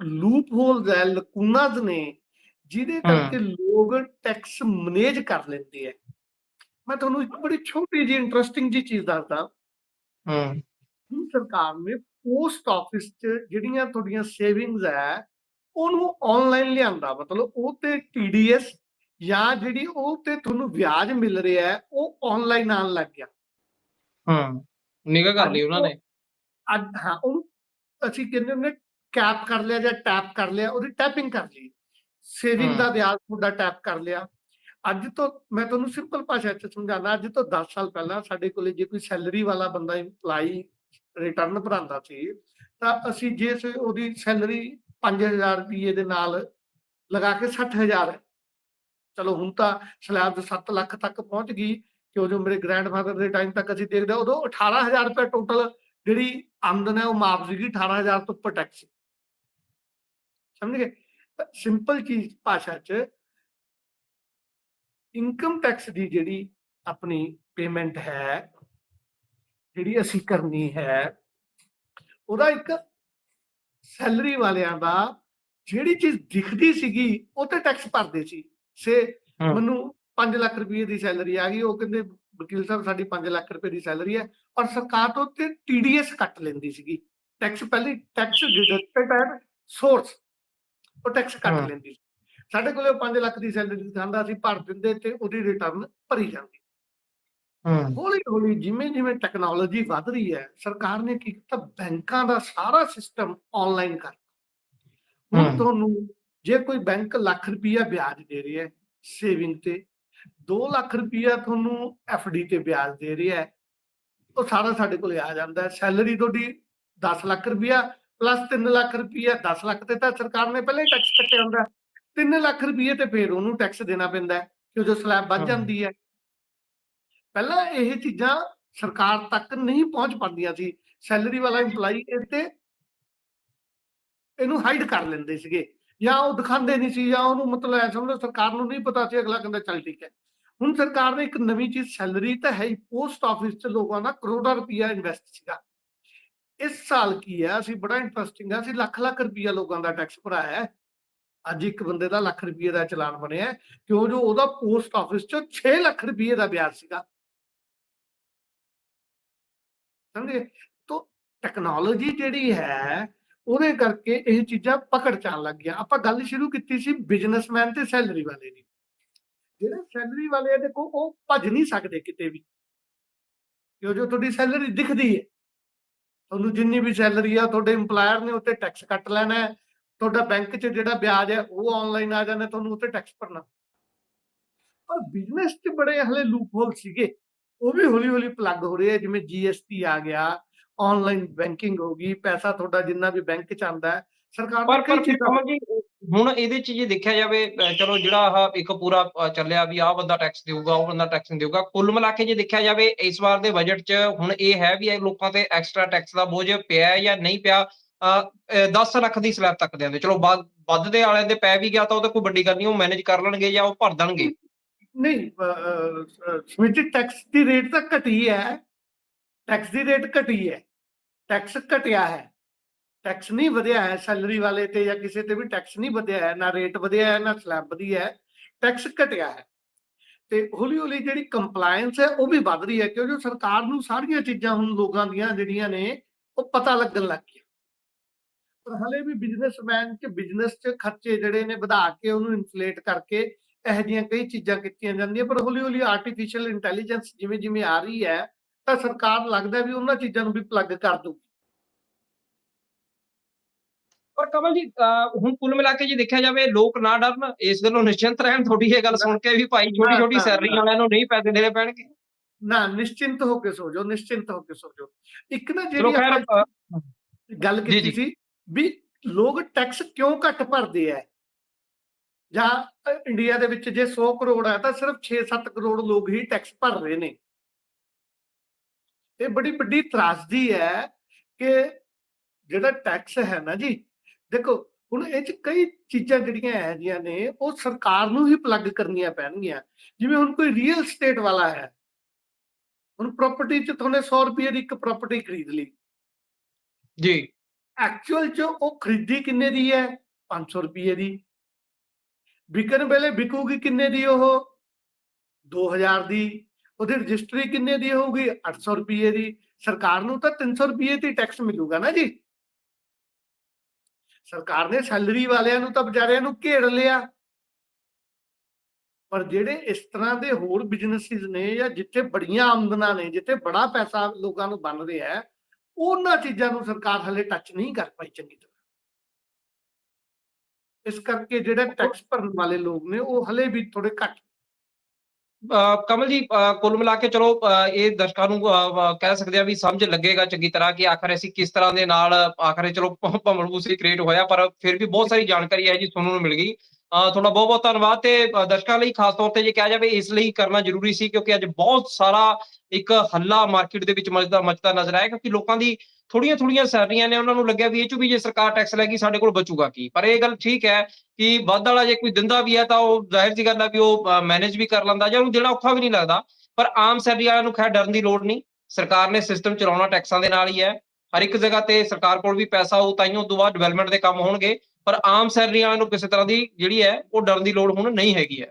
ਲੂਪ ਹੋਲਸ ਹੈ ਲਕੂਨਾਸ ਨੇ ਜਿਹਦੇ ਕਰਕੇ ਲੋਕ ਟੈਕਸ ਮੈਨੇਜ ਕਰ ਲੈਂਦੇ ਆ ਮੈਂ ਤੁਹਾਨੂੰ ਇੱਕ ਬੜੀ ਛੋਟੀ ਜਿਹੀ ਇੰਟਰਸਟਿੰਗ ਜੀ ਚੀਜ਼ ਦੱਸਦਾ। ਹੂੰ। ਸਰਕਾਰ ਨੇ ਪੋਸਟ ਆਫਿਸ 'ਚ ਜਿਹੜੀਆਂ ਤੁਹਾਡੀਆਂ ਸੇਵਿੰਗਸ ਹੈ ਉਹਨੂੰ ਆਨਲਾਈਨ ਲਿਆਂਦਾ ਮਤਲਬ ਉਹ ਤੇ ਟੀਡੀਐਸ ਜਾਂ ਜਿਹੜੀ ਉਹ ਤੇ ਤੁਹਾਨੂੰ ਵਿਆਜ ਮਿਲ ਰਿਹਾ ਹੈ ਉਹ ਆਨਲਾਈਨ ਆਉਣ ਲੱਗ ਗਿਆ। ਹੂੰ ਨਿਗਾ ਕਰ ਲਈ ਉਹਨਾਂ ਨੇ। ਅੱਜ ਹਾਂ ਉਹਨੂੰ ਅਸੀਂ ਕਹਿੰਦੇ ਹੁੰਦੇ ਕੈਪ ਕਰ ਲਿਆ ਜਾਂ ਟੈਪ ਕਰ ਲਿਆ ਉਹਦੀ ਟੈਪਿੰਗ ਕਰ ਲਈ। ਸੇਵਿੰਗ। ਦਾ ਵਿਆਜ ਤੁਹਾਡਾ ਟੈਪ ਕਰ ਲਿਆ। ਅੱਜ ਤੋਂ ਮੈਂ ਤੁਹਾਨੂੰ ਸਿੰਪਲ ਭਾਸ਼ਾ 'ਚ ਸਮਝਾਣਾ ਅੱਜ ਤੋਂ 10 ਸਾਲ ਪਹਿਲਾਂ ਸਾਡੇ ਕੋਲੇ ਜੇ ਕੋਈ ਸੈਲਰੀ ਵਾਲਾ ਬੰਦਾ EMPLOYE ਰਿਟਰਨ ਭਰਾਂਦਾ ਸੀ ਤਾਂ ਅਸੀਂ ਜੇ ਸੇ ਉਹਦੀ ਸੈਲਰੀ 5000 ਰੁਪਏ ਦੇ ਨਾਲ ਲਗਾ ਕੇ 60000 ਚਲੋ ਹੁਣ ਤਾਂ ਸਲੈਬ 7 ਲੱਖ ਤੱਕ ਪਹੁੰਚ ਗਈ ਕਿ ਜੋ ਮੇਰੇ ਗ੍ਰੈਂਡਫਾਦਰ ਦੇ ਟਾਈਮ ਤੱਕ ਅਸੀਂ ਦੇਖਦੇ ਉਦੋਂ 18000 ਰੁਪਏ ਟੋਟਲ ਜਿਹੜੀ ਆਮਦਨ ਹੈ ਉਹ ਮਾਫ ਸੀਗੀ 18000 ਤੋਂ ਉੱਪਰ ਟੈਕਸ ਸਮਝ ਗਏ? ਸਿੰਪਲ ਚੀਜ਼ ਭਾਸ਼ਾ 'ਚ ਇਨਕਮ ਟੈਕਸ ਦੀ ਜਿਹੜੀ ਆਪਣੀ ਪੇਮੈਂਟ ਹੈ ਜਿਹੜੀ ਅਸੀਂ ਕਰਨੀ ਹੈ ਉਹਦਾ ਇੱਕ ਸੈਲਰੀ ਵਾਲਿਆਂ ਦਾ ਜਿਹੜੀ ਚੀਜ਼ ਦਿਖਦੀ ਸੀਗੀ ਉਹ ਤੇ ਟੈਕਸ ਭਰਦੇ ਸੀ। ਸੇ। ਮੈਨੂੰ 5 ਲੱਖ ਰੁਪਏ ਦੀ ਸੈਲਰੀ ਆ ਗਈ ਉਹ ਕਹਿੰਦੇ ਵਕੀਲ ਸਾਹਿਬ ਸਾਡੀ 5 ਲੱਖ ਰੁਪਏ ਦੀ ਸੈਲਰੀ ਹੈ ਔਰ ਸਰਕਾਰ ਤੋਂ ਤੇ ਟੀਡੀਐਸ ਕੱਟ ਲੈਂਦੀ ਸੀਗੀ ਟੈਕਸ ਪਹਿਲੇ ਟੈਕਸ ਡਿਡਕਟਡ ਐਟ ਸੋਰਸ ਉਹ ਟੈਕਸ ਕੱਟ। ਲੈਂਦੀ। ਸਾਡੇ ਕੋਲੇ 5 ਲੱਖ ਦੀ ਸੈਲਰੀ ਦਿਖਾਉਂਦਾ ਅਸੀਂ ਭਰ ਦਿੰਦੇ ਤੇ ਉਹਦੀ ਰਿਟਰਨ ਭਰੀ ਜਾਂਦੀ ਹੂੰ ਹੌਲੀ ਹੌਲੀ ਜਿਵੇਂ ਜਿਵੇਂ ਟੈਕਨੋਲੋਜੀ ਵੱਧ ਰਹੀ ਹੈ ਸਰਕਾਰ ਨੇ ਕੀ ਕੀਤਾ ਬੈਂਕਾਂ ਦਾ ਸਾਰਾ ਸਿਸਟਮ ਆਨਲਾਈਨ ਕਰ ਹੁਣ। ਤੁਹਾਨੂੰ ਜੇ ਕੋਈ ਬੈਂਕ ਲੱਖ ਰੁਪਈਆ ਵਿਆਜ ਦੇ ਰਿਹਾ ਹੈ ਸੇਵਿੰਗ ਤੇ 2 ਲੱਖ ਰੁਪਈਆ ਤੁਹਾਨੂੰ ਡੀ ਤੇ ਵਿਆਜ ਦੇ ਰਿਹਾ ਹੈ। ਉਹ ਸਾਰਾ ਸਾਡੇ ਕੋਲੇ ਆ ਜਾਂਦਾ ਹੈ। ਸੈਲਰੀ ਤੁਹਾਡੀ 10 ਲੱਖ ਰੁਪਈਆ ਪਲੱਸ 3 ਲੱਖ ਰੁਪਈਆ 10 ਲੱਖ ਤੇ ਤਾਂ ਸਰਕਾਰ ਨੇ ਪਹਿਲਾਂ ਹੀ ਟੈਕਸ ਕੱਟਿਆ ਹੁੰਦਾ 3 ਲੱਖ ਰੁਪਈਏ ਤੇ ਫਿਰ ਉਹਨੂੰ ਟੈਕਸ ਦੇਣਾ ਪੈਂਦਾ ਹੈ ਕਿ ਜੋ ਸਲੈਬ ਵੱਧ। ਜਾਂਦੀ ਹੈ। ਪਹਿਲਾਂ ਇਹ ਚੀਜ਼ਾਂ ਸਰਕਾਰ ਤੱਕ ਨਹੀਂ ਪਹੁੰਚ ਪਾਉਂਦੀਆਂ ਸੀ। ਸੈਲਰੀ ਵਾਲਾ EMPLOYE ਇਹ ਤੇ ਇਹਨੂੰ ਹਾਈਡ ਕਰ ਲੈਂਦੇ ਸੀਗੇ। ਜਾਂ ਉਹ ਦਿਖਾਉਂਦੇ ਨਹੀਂ ਸੀ, ਜਾਂ ਉਹਨੂੰ ਮਤਲਬ ਐ ਸਮਝੋ ਸਰਕਾਰ ਨੂੰ ਨਹੀਂ ਪਤਾ ਸੀ, ਅਗਲਾ ਕਹਿੰਦਾ ਚੱਲ ਠੀਕ ਹੈ। ਹੁਣ ਸਰਕਾਰ ਨੇ ਇੱਕ ਨਵੀਂ ਚੀਜ਼, ਸੈਲਰੀ ਤਾਂ ਹੈ ਪੋਸਟ ਆਫਿਸ 'ਚ ਲੋਕਾਂ ਦਾ ਕਰੋੜਾਂ ਰੁਪਈਆ ਇਨਵੈਸਟ ਸੀਗਾ। ਇਸ ਸਾਲ ਕੀ ਹੈ, ਅਸੀਂ ਬੜਾ ਇੰਟਰਸਟਿੰਗ ਹੈ, ਅਸੀਂ ਲੱਖ ਲੱਖ ਰੁਪਈਆ ਲੋਕਾਂ ਦਾ ਟੈਕਸ ਭਰਾਇਆ ਹੈ। ਅੱਜ ਇੱਕ ਬੰਦੇ ਦਾ ਲੱਖ ਰੁਪਈਏ ਦਾ ਚਲਾਨ ਬਣਿਆ ਕਿਉਂ ਜੋ ਉਹਦਾ ਪੋਸਟ ਆਫਿਸ 'ਚ 6 ਲੱਖ ਰੁਪਈਏ ਦਾ ਵਿਆਜ ਸੀਗਾ। ਸਮਝੇ? ਤੋ ਟੈਕਨੋਲੋਜੀ ਜਿਹੜੀ ਹੈ ਉਹਦੇ ਕਰਕੇ ਇਹ ਚੀਜ਼ਾਂ ਪਕੜ ਚਾਣ ਲੱਗ ਗਿਆ ਆਪਾਂ ਗੱਲ ਸ਼ੁਰੂ ਕੀਤੀ ਸੀ ਬਿਜ਼ਨਸਮੈਨ ਤੇ ਸੈਲਰੀ ਵਾਲੇ ਦੀ। ਜਿਹੜੇ ਸੈਲਰੀ ਵਾਲੇ ਆ, ਦੇਖੋ, ਉਹ ਭੱਜ ਨਹੀਂ ਸਕਦੇ ਕਿਤੇ ਵੀ। ਕਿਉਂ ਜੋ ਤੁਹਾਡੀ ਸੈਲਰੀ ਦਿਖਦੀ ਹੈ ਤੁਹਾਨੂੰ ਜਿੰਨੀ ਵੀ ਸੈਲਰੀ ਆ, ਤੁਹਾਡੇ EMPLOYER ਨੇ ਉੱਤੇ ਟੈਕਸ ਕੱਟ ਲੈਣਾ ਹੈ। ਤੁਹਾਡਾ ਬੈਂਕ 'ਚ ਜਿਹੜਾ ਵਿਆਜ ਹੈ, ਉਹ ਆਨਲਾਈਨ ਆ ਜਾਣਾ, ਤੁਹਾਨੂੰ ਉੱਤੇ ਟੈਕਸ ਭਰਨਾ। ਪਰ ਬਿਜ਼ਨਸ 'ਚ ਬੜੇ ਹਲੇ ਲੂਪ ਹੋਲ ਸੀਗੇ। ਉਹ ਵੀ ਹੌਲੀ ਹੌਲੀ ਪਲੱਗ ਹੋ ਰਹੇ ਆ, ਜਿਵੇਂ GST ਆ ਗਿਆ। ਆਨਲਾਈਨ ਬੈਂਕਿੰਗ ਹੋ ਗਈ ਪੈਸਾ ਤੁਹਾਡਾ ਜਿੰਨਾ ਵੀ ਬੈਂਕ 'ਚ ਆਂਦਾ ਹੈ ਸਰਕਾਰ ਪਰ ਪਰ ਕਮਲ ਜੀ ਹੁਣ ਇਹਦੇ ਚ ਜੇ ਦੇਖਿਆ ਜਾਵੇ ਚਲੋ ਜਿਹੜਾ ਆਹ ਇੱਕ ਪੂਰਾ ਚੱਲਿਆ ਵੀ ਆਹ ਬੰਦਾ ਟੈਕਸ ਦੇਊਗਾ ਉਹ ਬੰਦਾ ਟੈਕਸ ਨਹੀਂ ਦੇਊਗਾ ਕੁੱਲ ਮਿਲਾ ਕੇ ਜੇ ਦੇਖਿਆ ਜਾਵੇ ਇਸ ਵਾਰ ਦੇ ਬਜਟ 'ਚ ਹੁਣ ਇਹ ਹੈ ਵੀ ਇਹ ਲੋਕਾਂ ਤੇ ਐਕਸਟਰਾ ਟੈਕਸ ਦਾ ਬੋਝ ਪਿਆ ਹੈ ਜਾਂ ਨਹੀਂ ਪਿਆ ਅ, ਅ, 10 ਲੱਖ ਦੀ ਸਲੈਬ ਤੱਕ ਦੇ ਆਂਦੇ ਚਲੋ ਵੱਧ ਵੱਧਦੇ ਵਾਲਿਆਂ ਦੇ ਪੈ ਵੀ ਗਿਆ ਤਾਂ ਉਹ ਤਾਂ ਕੋਈ ਵੱਡੀ ਗੱਲ ਨਹੀਂ ਉਹ ਮੈਨੇਜ ਕਰ ਲੈਣਗੇ ਜਾਂ ਉਹ ਭਰ ਦੇਣਗੇ। ਨਹੀਂ ਸਮਿਤੀ ਟੈਕਸ ਦੀ ਰੇਟ ਤਾਂ ਘਟੀ ਹੈ ਟੈਕਸ ਦੀ ਰੇਟ ਘਟੀ ਹੈ। ਟੈਕਸ ਘਟਿਆ ਹੈ। ਟੈਕਸ ਨਹੀਂ ਵਧਿਆ ਹੈ ਸੈਲਰੀ ਵਾਲੇ ਤੇ ਜਾਂ ਕਿਸੇ ਤੇ ਵੀ ਟੈਕਸ ਨਹੀਂ ਵਧਿਆ ਹੈ, ਨਾ ਰੇਟ ਵਧਿਆ ਹੈ, ਨਾ ਸਲੈਬ ਵਧੀ ਹੈ ਟੈਕਸ ਘਟਿਆ ਹੈ। ਤੇ ਹੌਲੀ ਹੌਲੀ ਜਿਹੜੀ ਕੰਪਲਾਈਂਸ ਹੈ ਉਹ ਵੀ ਵੱਧ ਰਹੀ ਹੈ ਕਿਉਂਕਿ ਸਰਕਾਰ ਨੂੰ ਸਾਰੀਆਂ ਚੀਜ਼ਾਂ ਹੁਣ ਲੋਕਾਂ ਦੀਆਂ ਜਿਹੜੀਆਂ ਨੇ ਉਹ ਪਤਾ ਲੱਗਣ ਲੱਗ ਗਿਆ ਪਰ ਹਲੇ ਵੀ ਬਿਜ਼ਨਸਮੈਨ ਚ ਬਿਜ਼ਨਸ ਚ ਖਰਚੇ ਜਿਹੜੇ ਨੇ ਵਧਾ ਕੇ ਉਹਨੂੰ ਇਨਫਲੇਟ ਕਰਕੇ ਇਹੋ ਜਿਹੀਆਂ ਕਈ ਚੀਜ਼ਾਂ ਕੀਤੀਆਂ ਜਾਂਦੀਆਂ ਪਰ ਹੌਲੀ ਹੌਲੀ ਆਰਟੀਫੀਸ਼ੀਅਲ ਇੰਟੈਲੀਜੈਂਸ ਜਿਵੇਂ ਜਿਵੇਂ ਆ ਰਹੀ ਹੈ ਤਾਂ ਸਰਕਾਰ ਲੱਗਦਾ ਵੀ ਉਹਨਾਂ ਚੀਜ਼ਾਂ ਨੂੰ ਵੀ ਪਲੱਗ ਕਰ ਦੂਗੀ ਪਰ ਕਮਲ ਜੀ ਹੁਣ ਕੁੱਲ ਮਿਲਾ ਕੇ ਜੇ ਦੇਖਿਆ ਜਾਵੇ ਲੋਕ ਨਾ ਡਰਨ ਇਸ ਗੱਲੋਂ ਨਿਸ਼ਚਿੰਤ ਰਹਿਣ ਤੁਹਾਡੀ ਇਹ ਗੱਲ ਸੁਣ ਕੇ ਵੀ ਭਾਈ ਛੋਟੀ ਛੋਟੀ ਸੈਲਰੀ। ਵਾਲਿਆਂ ਨੂੰ ਨਹੀਂ ਪੈਸੇ ਦੇਣੇ ਪੈਣਗੇ। ਨਾ ਨਿਸ਼ਚਿੰਤ ਹੋ ਕੇ ਸੋ ਜਾਓ ਨਿਸ਼ਚਿੰਤ ਹੋ ਕੇ ਸੋ ਜਾਓ ਇੱਕ ਨਾ ਜਿਹੜੀ ਗੱਲ ਕੀਤੀ। ਸੀ ਵੀ ਲੋਕ ਟੈਕਸ ਕਿਉਂ ਘੱਟ ਭਰਦੇ ਆ ਜਾਂ ਇੰਡੀਆ ਦੇ ਵਿੱਚ ਜੇ 100 ਕਰੋੜ ਹੈ ਤਾਂ ਸਿਰਫ 6-7 ਕਰੋੜ ਲੋਕ ਹੀ ਟੈਕਸ ਭਰ ਰਹੇ ਨੇ। ਇਹ ਬੜੀ ਵੱਡੀ ਤਰਾਸਦੀ ਹੈ ਕਿ ਜਿਹੜਾ ਟੈਕਸ ਹੈ ਨਾ ਜੀ ਦੇਖੋ ਹੁਣ ਇਹ ਚ ਕਈ ਚੀਜ਼ਾਂ ਜਿਹੜੀਆਂ ਹੈ ਜੀਆਂ ਨੇ ਉਹ ਸਰਕਾਰ ਨੂੰ ਹੀ ਪਲੱਗ ਕਰਨੀਆਂ ਪੈਣਗੀਆਂ। ਜਿਵੇਂ ਹੁਣ ਕੋਈ ਰੀਅਲ ਸਟੇਟ ਵਾਲਾ ਹੈ ਹੁਣ ਪ੍ਰਾਪਰਟੀ ਚ ਤੁਹਾਨੇ 100 ਰੁਪਏ ਦੀ ਇੱਕ ਪ੍ਰਾਪਰਟੀ ਖਰੀਦ ਲਈ। ਜੀ। ਐਕਚੁਅਲ ਚ ਉਹ ਖਰੀਦੀ ਕਿੰਨੇ ਦੀ ਹੈ? 500 ਰੁਪਏ ਦੀ। ਵਿਕਣ ਵੇਲੇ ਵਿਕੂਗੀ ਕਿੰਨੇ ਦੀ ਉਹ? 2000 ਦੀ। ਉਹਦੀ ਰਜਿਸਟਰੀ ਕਿੰਨੇ ਦੀ ਹੋਊਗੀ? 800 ਰੁਪਏ ਦੀ। ਸਰਕਾਰ ਨੂੰ ਤਾਂ 300 ਰੁਪਏ ਤੇ ਟੈਕਸ ਮਿਲੂਗਾ ਨਾ ਜੀ। ਸਰਕਾਰ ਨੇ ਸੈਲਰੀ ਵਾਲਿਆਂ ਨੂੰ ਤਾਂ ਵਿਚਾਰਿਆਂ ਨੂੰ ਘੇੜ ਲਿਆ। ਪਰ ਜਿਹੜੇ ਇਸ ਤਰ੍ਹਾਂ ਦੇ ਹੋਰ ਬਿਜ਼ਨੈਸਿਸ ਨੇ ਜਾਂ ਜਿੱਥੇ ਬੜੀਆਂ ਆਮਦਨਾਂ ਨੇ ਜਿੱਥੇ ਬੜਾ ਪੈਸਾ ਲੋਕਾਂ ਨੂੰ ਬਣ ਰਿਹਾ ਹੈ ਉਹਨਾਂ ਚੀਜ਼ਾਂ ਨੂੰ ਸਰਕਾਰ ਹਲੇ ਟੱਚ ਨਹੀਂ ਕਰ ਪਾਈ ਚੰਗੀ ਤਰ੍ਹਾਂ। ਇਸ ਕਰਕੇ ਜਿਹੜਾ ਟੈਕਸ ਭਰਨ ਵਾਲੇ ਲੋਕ ਨੇ ਉਹ ਹਲੇ ਵੀ ਥੋੜੇ ਘੱਟ ਕਮਲ ਜੀ ਕੁੱਲ ਮਿਲਾ ਕੇ ਚਲੋ ਇਹ ਦਰਸ਼ਕਾਂ ਨੂੰ ਕਹਿ ਸਕਦੇ ਆ ਵੀ ਸਮਝ ਲੱਗੇਗਾ ਚੰਗੀ ਤਰ੍ਹਾਂ ਕਿ ਆਖਰ ਅਸੀਂ ਕਿਸ ਤਰ੍ਹਾਂ ਦੇ ਨਾਲ, ਆਖਰ ਚਲੋ ਭੰਮਣਬੂਸੀ ਕ੍ਰੀਏਟ ਹੋਇਆ, ਪਰ ਫਿਰ ਵੀ ਬਹੁਤ ਸਾਰੀ ਜਾਣਕਾਰੀ ਹੈ ਜੀ ਸੁਣਨ ਨੂੰ ਮਿਲ ਗਈ। ਤੁਹਾਡਾ ਬਹੁਤ ਬਹੁਤ ਧੰਨਵਾਦ ਤੇ ਦਰਸ਼ਕਾਂ ਲਈ ਖਾਸ ਤੌਰ ਤੇ ਜੇ ਕਿਹਾ ਜਾਵੇ ਇਸ ਲਈ ਕਰਨਾ ਜ਼ਰੂਰੀ ਸੀ ਕਿਉਂਕਿ ਅੱਜ ਬਹੁਤ ਸਾਰਾ ਇੱਕ ਹੱਲਾ ਮਾਰਕੀਟ ਦੇ ਵਿੱਚ ਮਚਦਾ ਮਚਦਾ ਨਜ਼ਰ ਆਇਆ ਕਿਉਂਕਿ ਲੋਕਾਂ ਦੀ ਥੋੜੀਆਂ ਥੋੜੀਆਂ ਸੈਲਰੀਆਂ ਨੇ, ਉਹਨਾਂ ਨੂੰ ਲੱਗਿਆ ਵੀ ਇਹ ਚੋਂ ਵੀ ਜੇ ਸਰਕਾਰ ਟੈਕਸ ਲੈ ਗਈ, ਸਾਡੇ ਕੋਲ ਬਚੂਗਾ ਕੀ? ਪਰ ਇਹ ਗੱਲ ਠੀਕ ਹੈ ਕਿ ਵੱਧ ਵਾਲਾ ਜੇ ਕੋਈ ਦਿੰਦਾ ਵੀ ਹੈ ਤਾਂ ਉਹ ਜ਼ਾਹਿਰ ਜੀ ਗੱਲ ਹੈ ਵੀ ਉਹ ਮੈਨੇਜ ਵੀ ਕਰ ਲੈਂਦਾ ਜਾਂ ਉਹਨੂੰ ਦੇਣਾ ਔਖਾ ਵੀ ਨਹੀਂ ਲੱਗਦਾ। ਪਰ ਆਮ ਸੈਲਰੀ ਵਾਲਿਆਂ ਨੂੰ ਖੈਰ ਡਰਨ ਦੀ ਲੋੜ ਨਹੀਂ। ਸਰਕਾਰ ਨੇ ਸਿਸਟਮ ਚਲਾਉਣਾ ਟੈਕਸਾਂ ਦੇ ਨਾਲ ਹੀ ਹੈ। ਹਰ ਇੱਕ ਜਗ੍ਹਾ ਤੇ ਸਰਕਾਰ ਕੋਲ ਵੀ ਪੈਸਾ ਹੋ ਤਾਂ ਹੀ ਉਸ ਤੋਂ ਬਾਅਦ ਡਿਵੈਲਪਮੈਂਟ ਦੇ ਕੰਮ ਹੋਣਗੇ। ਪਰ ਆਮ ਸੈਲਰੀ ਵਾਲਿਆਂ ਨੂੰ ਕਿਸੇ ਤਰ੍ਹਾਂ ਦੀ ਜਿਹੜੀ ਹੈ ਉਹ ਡਰਨ ਦੀ ਲੋੜ ਹੁਣ ਨਹੀਂ ਹੈਗੀ ਹੈ।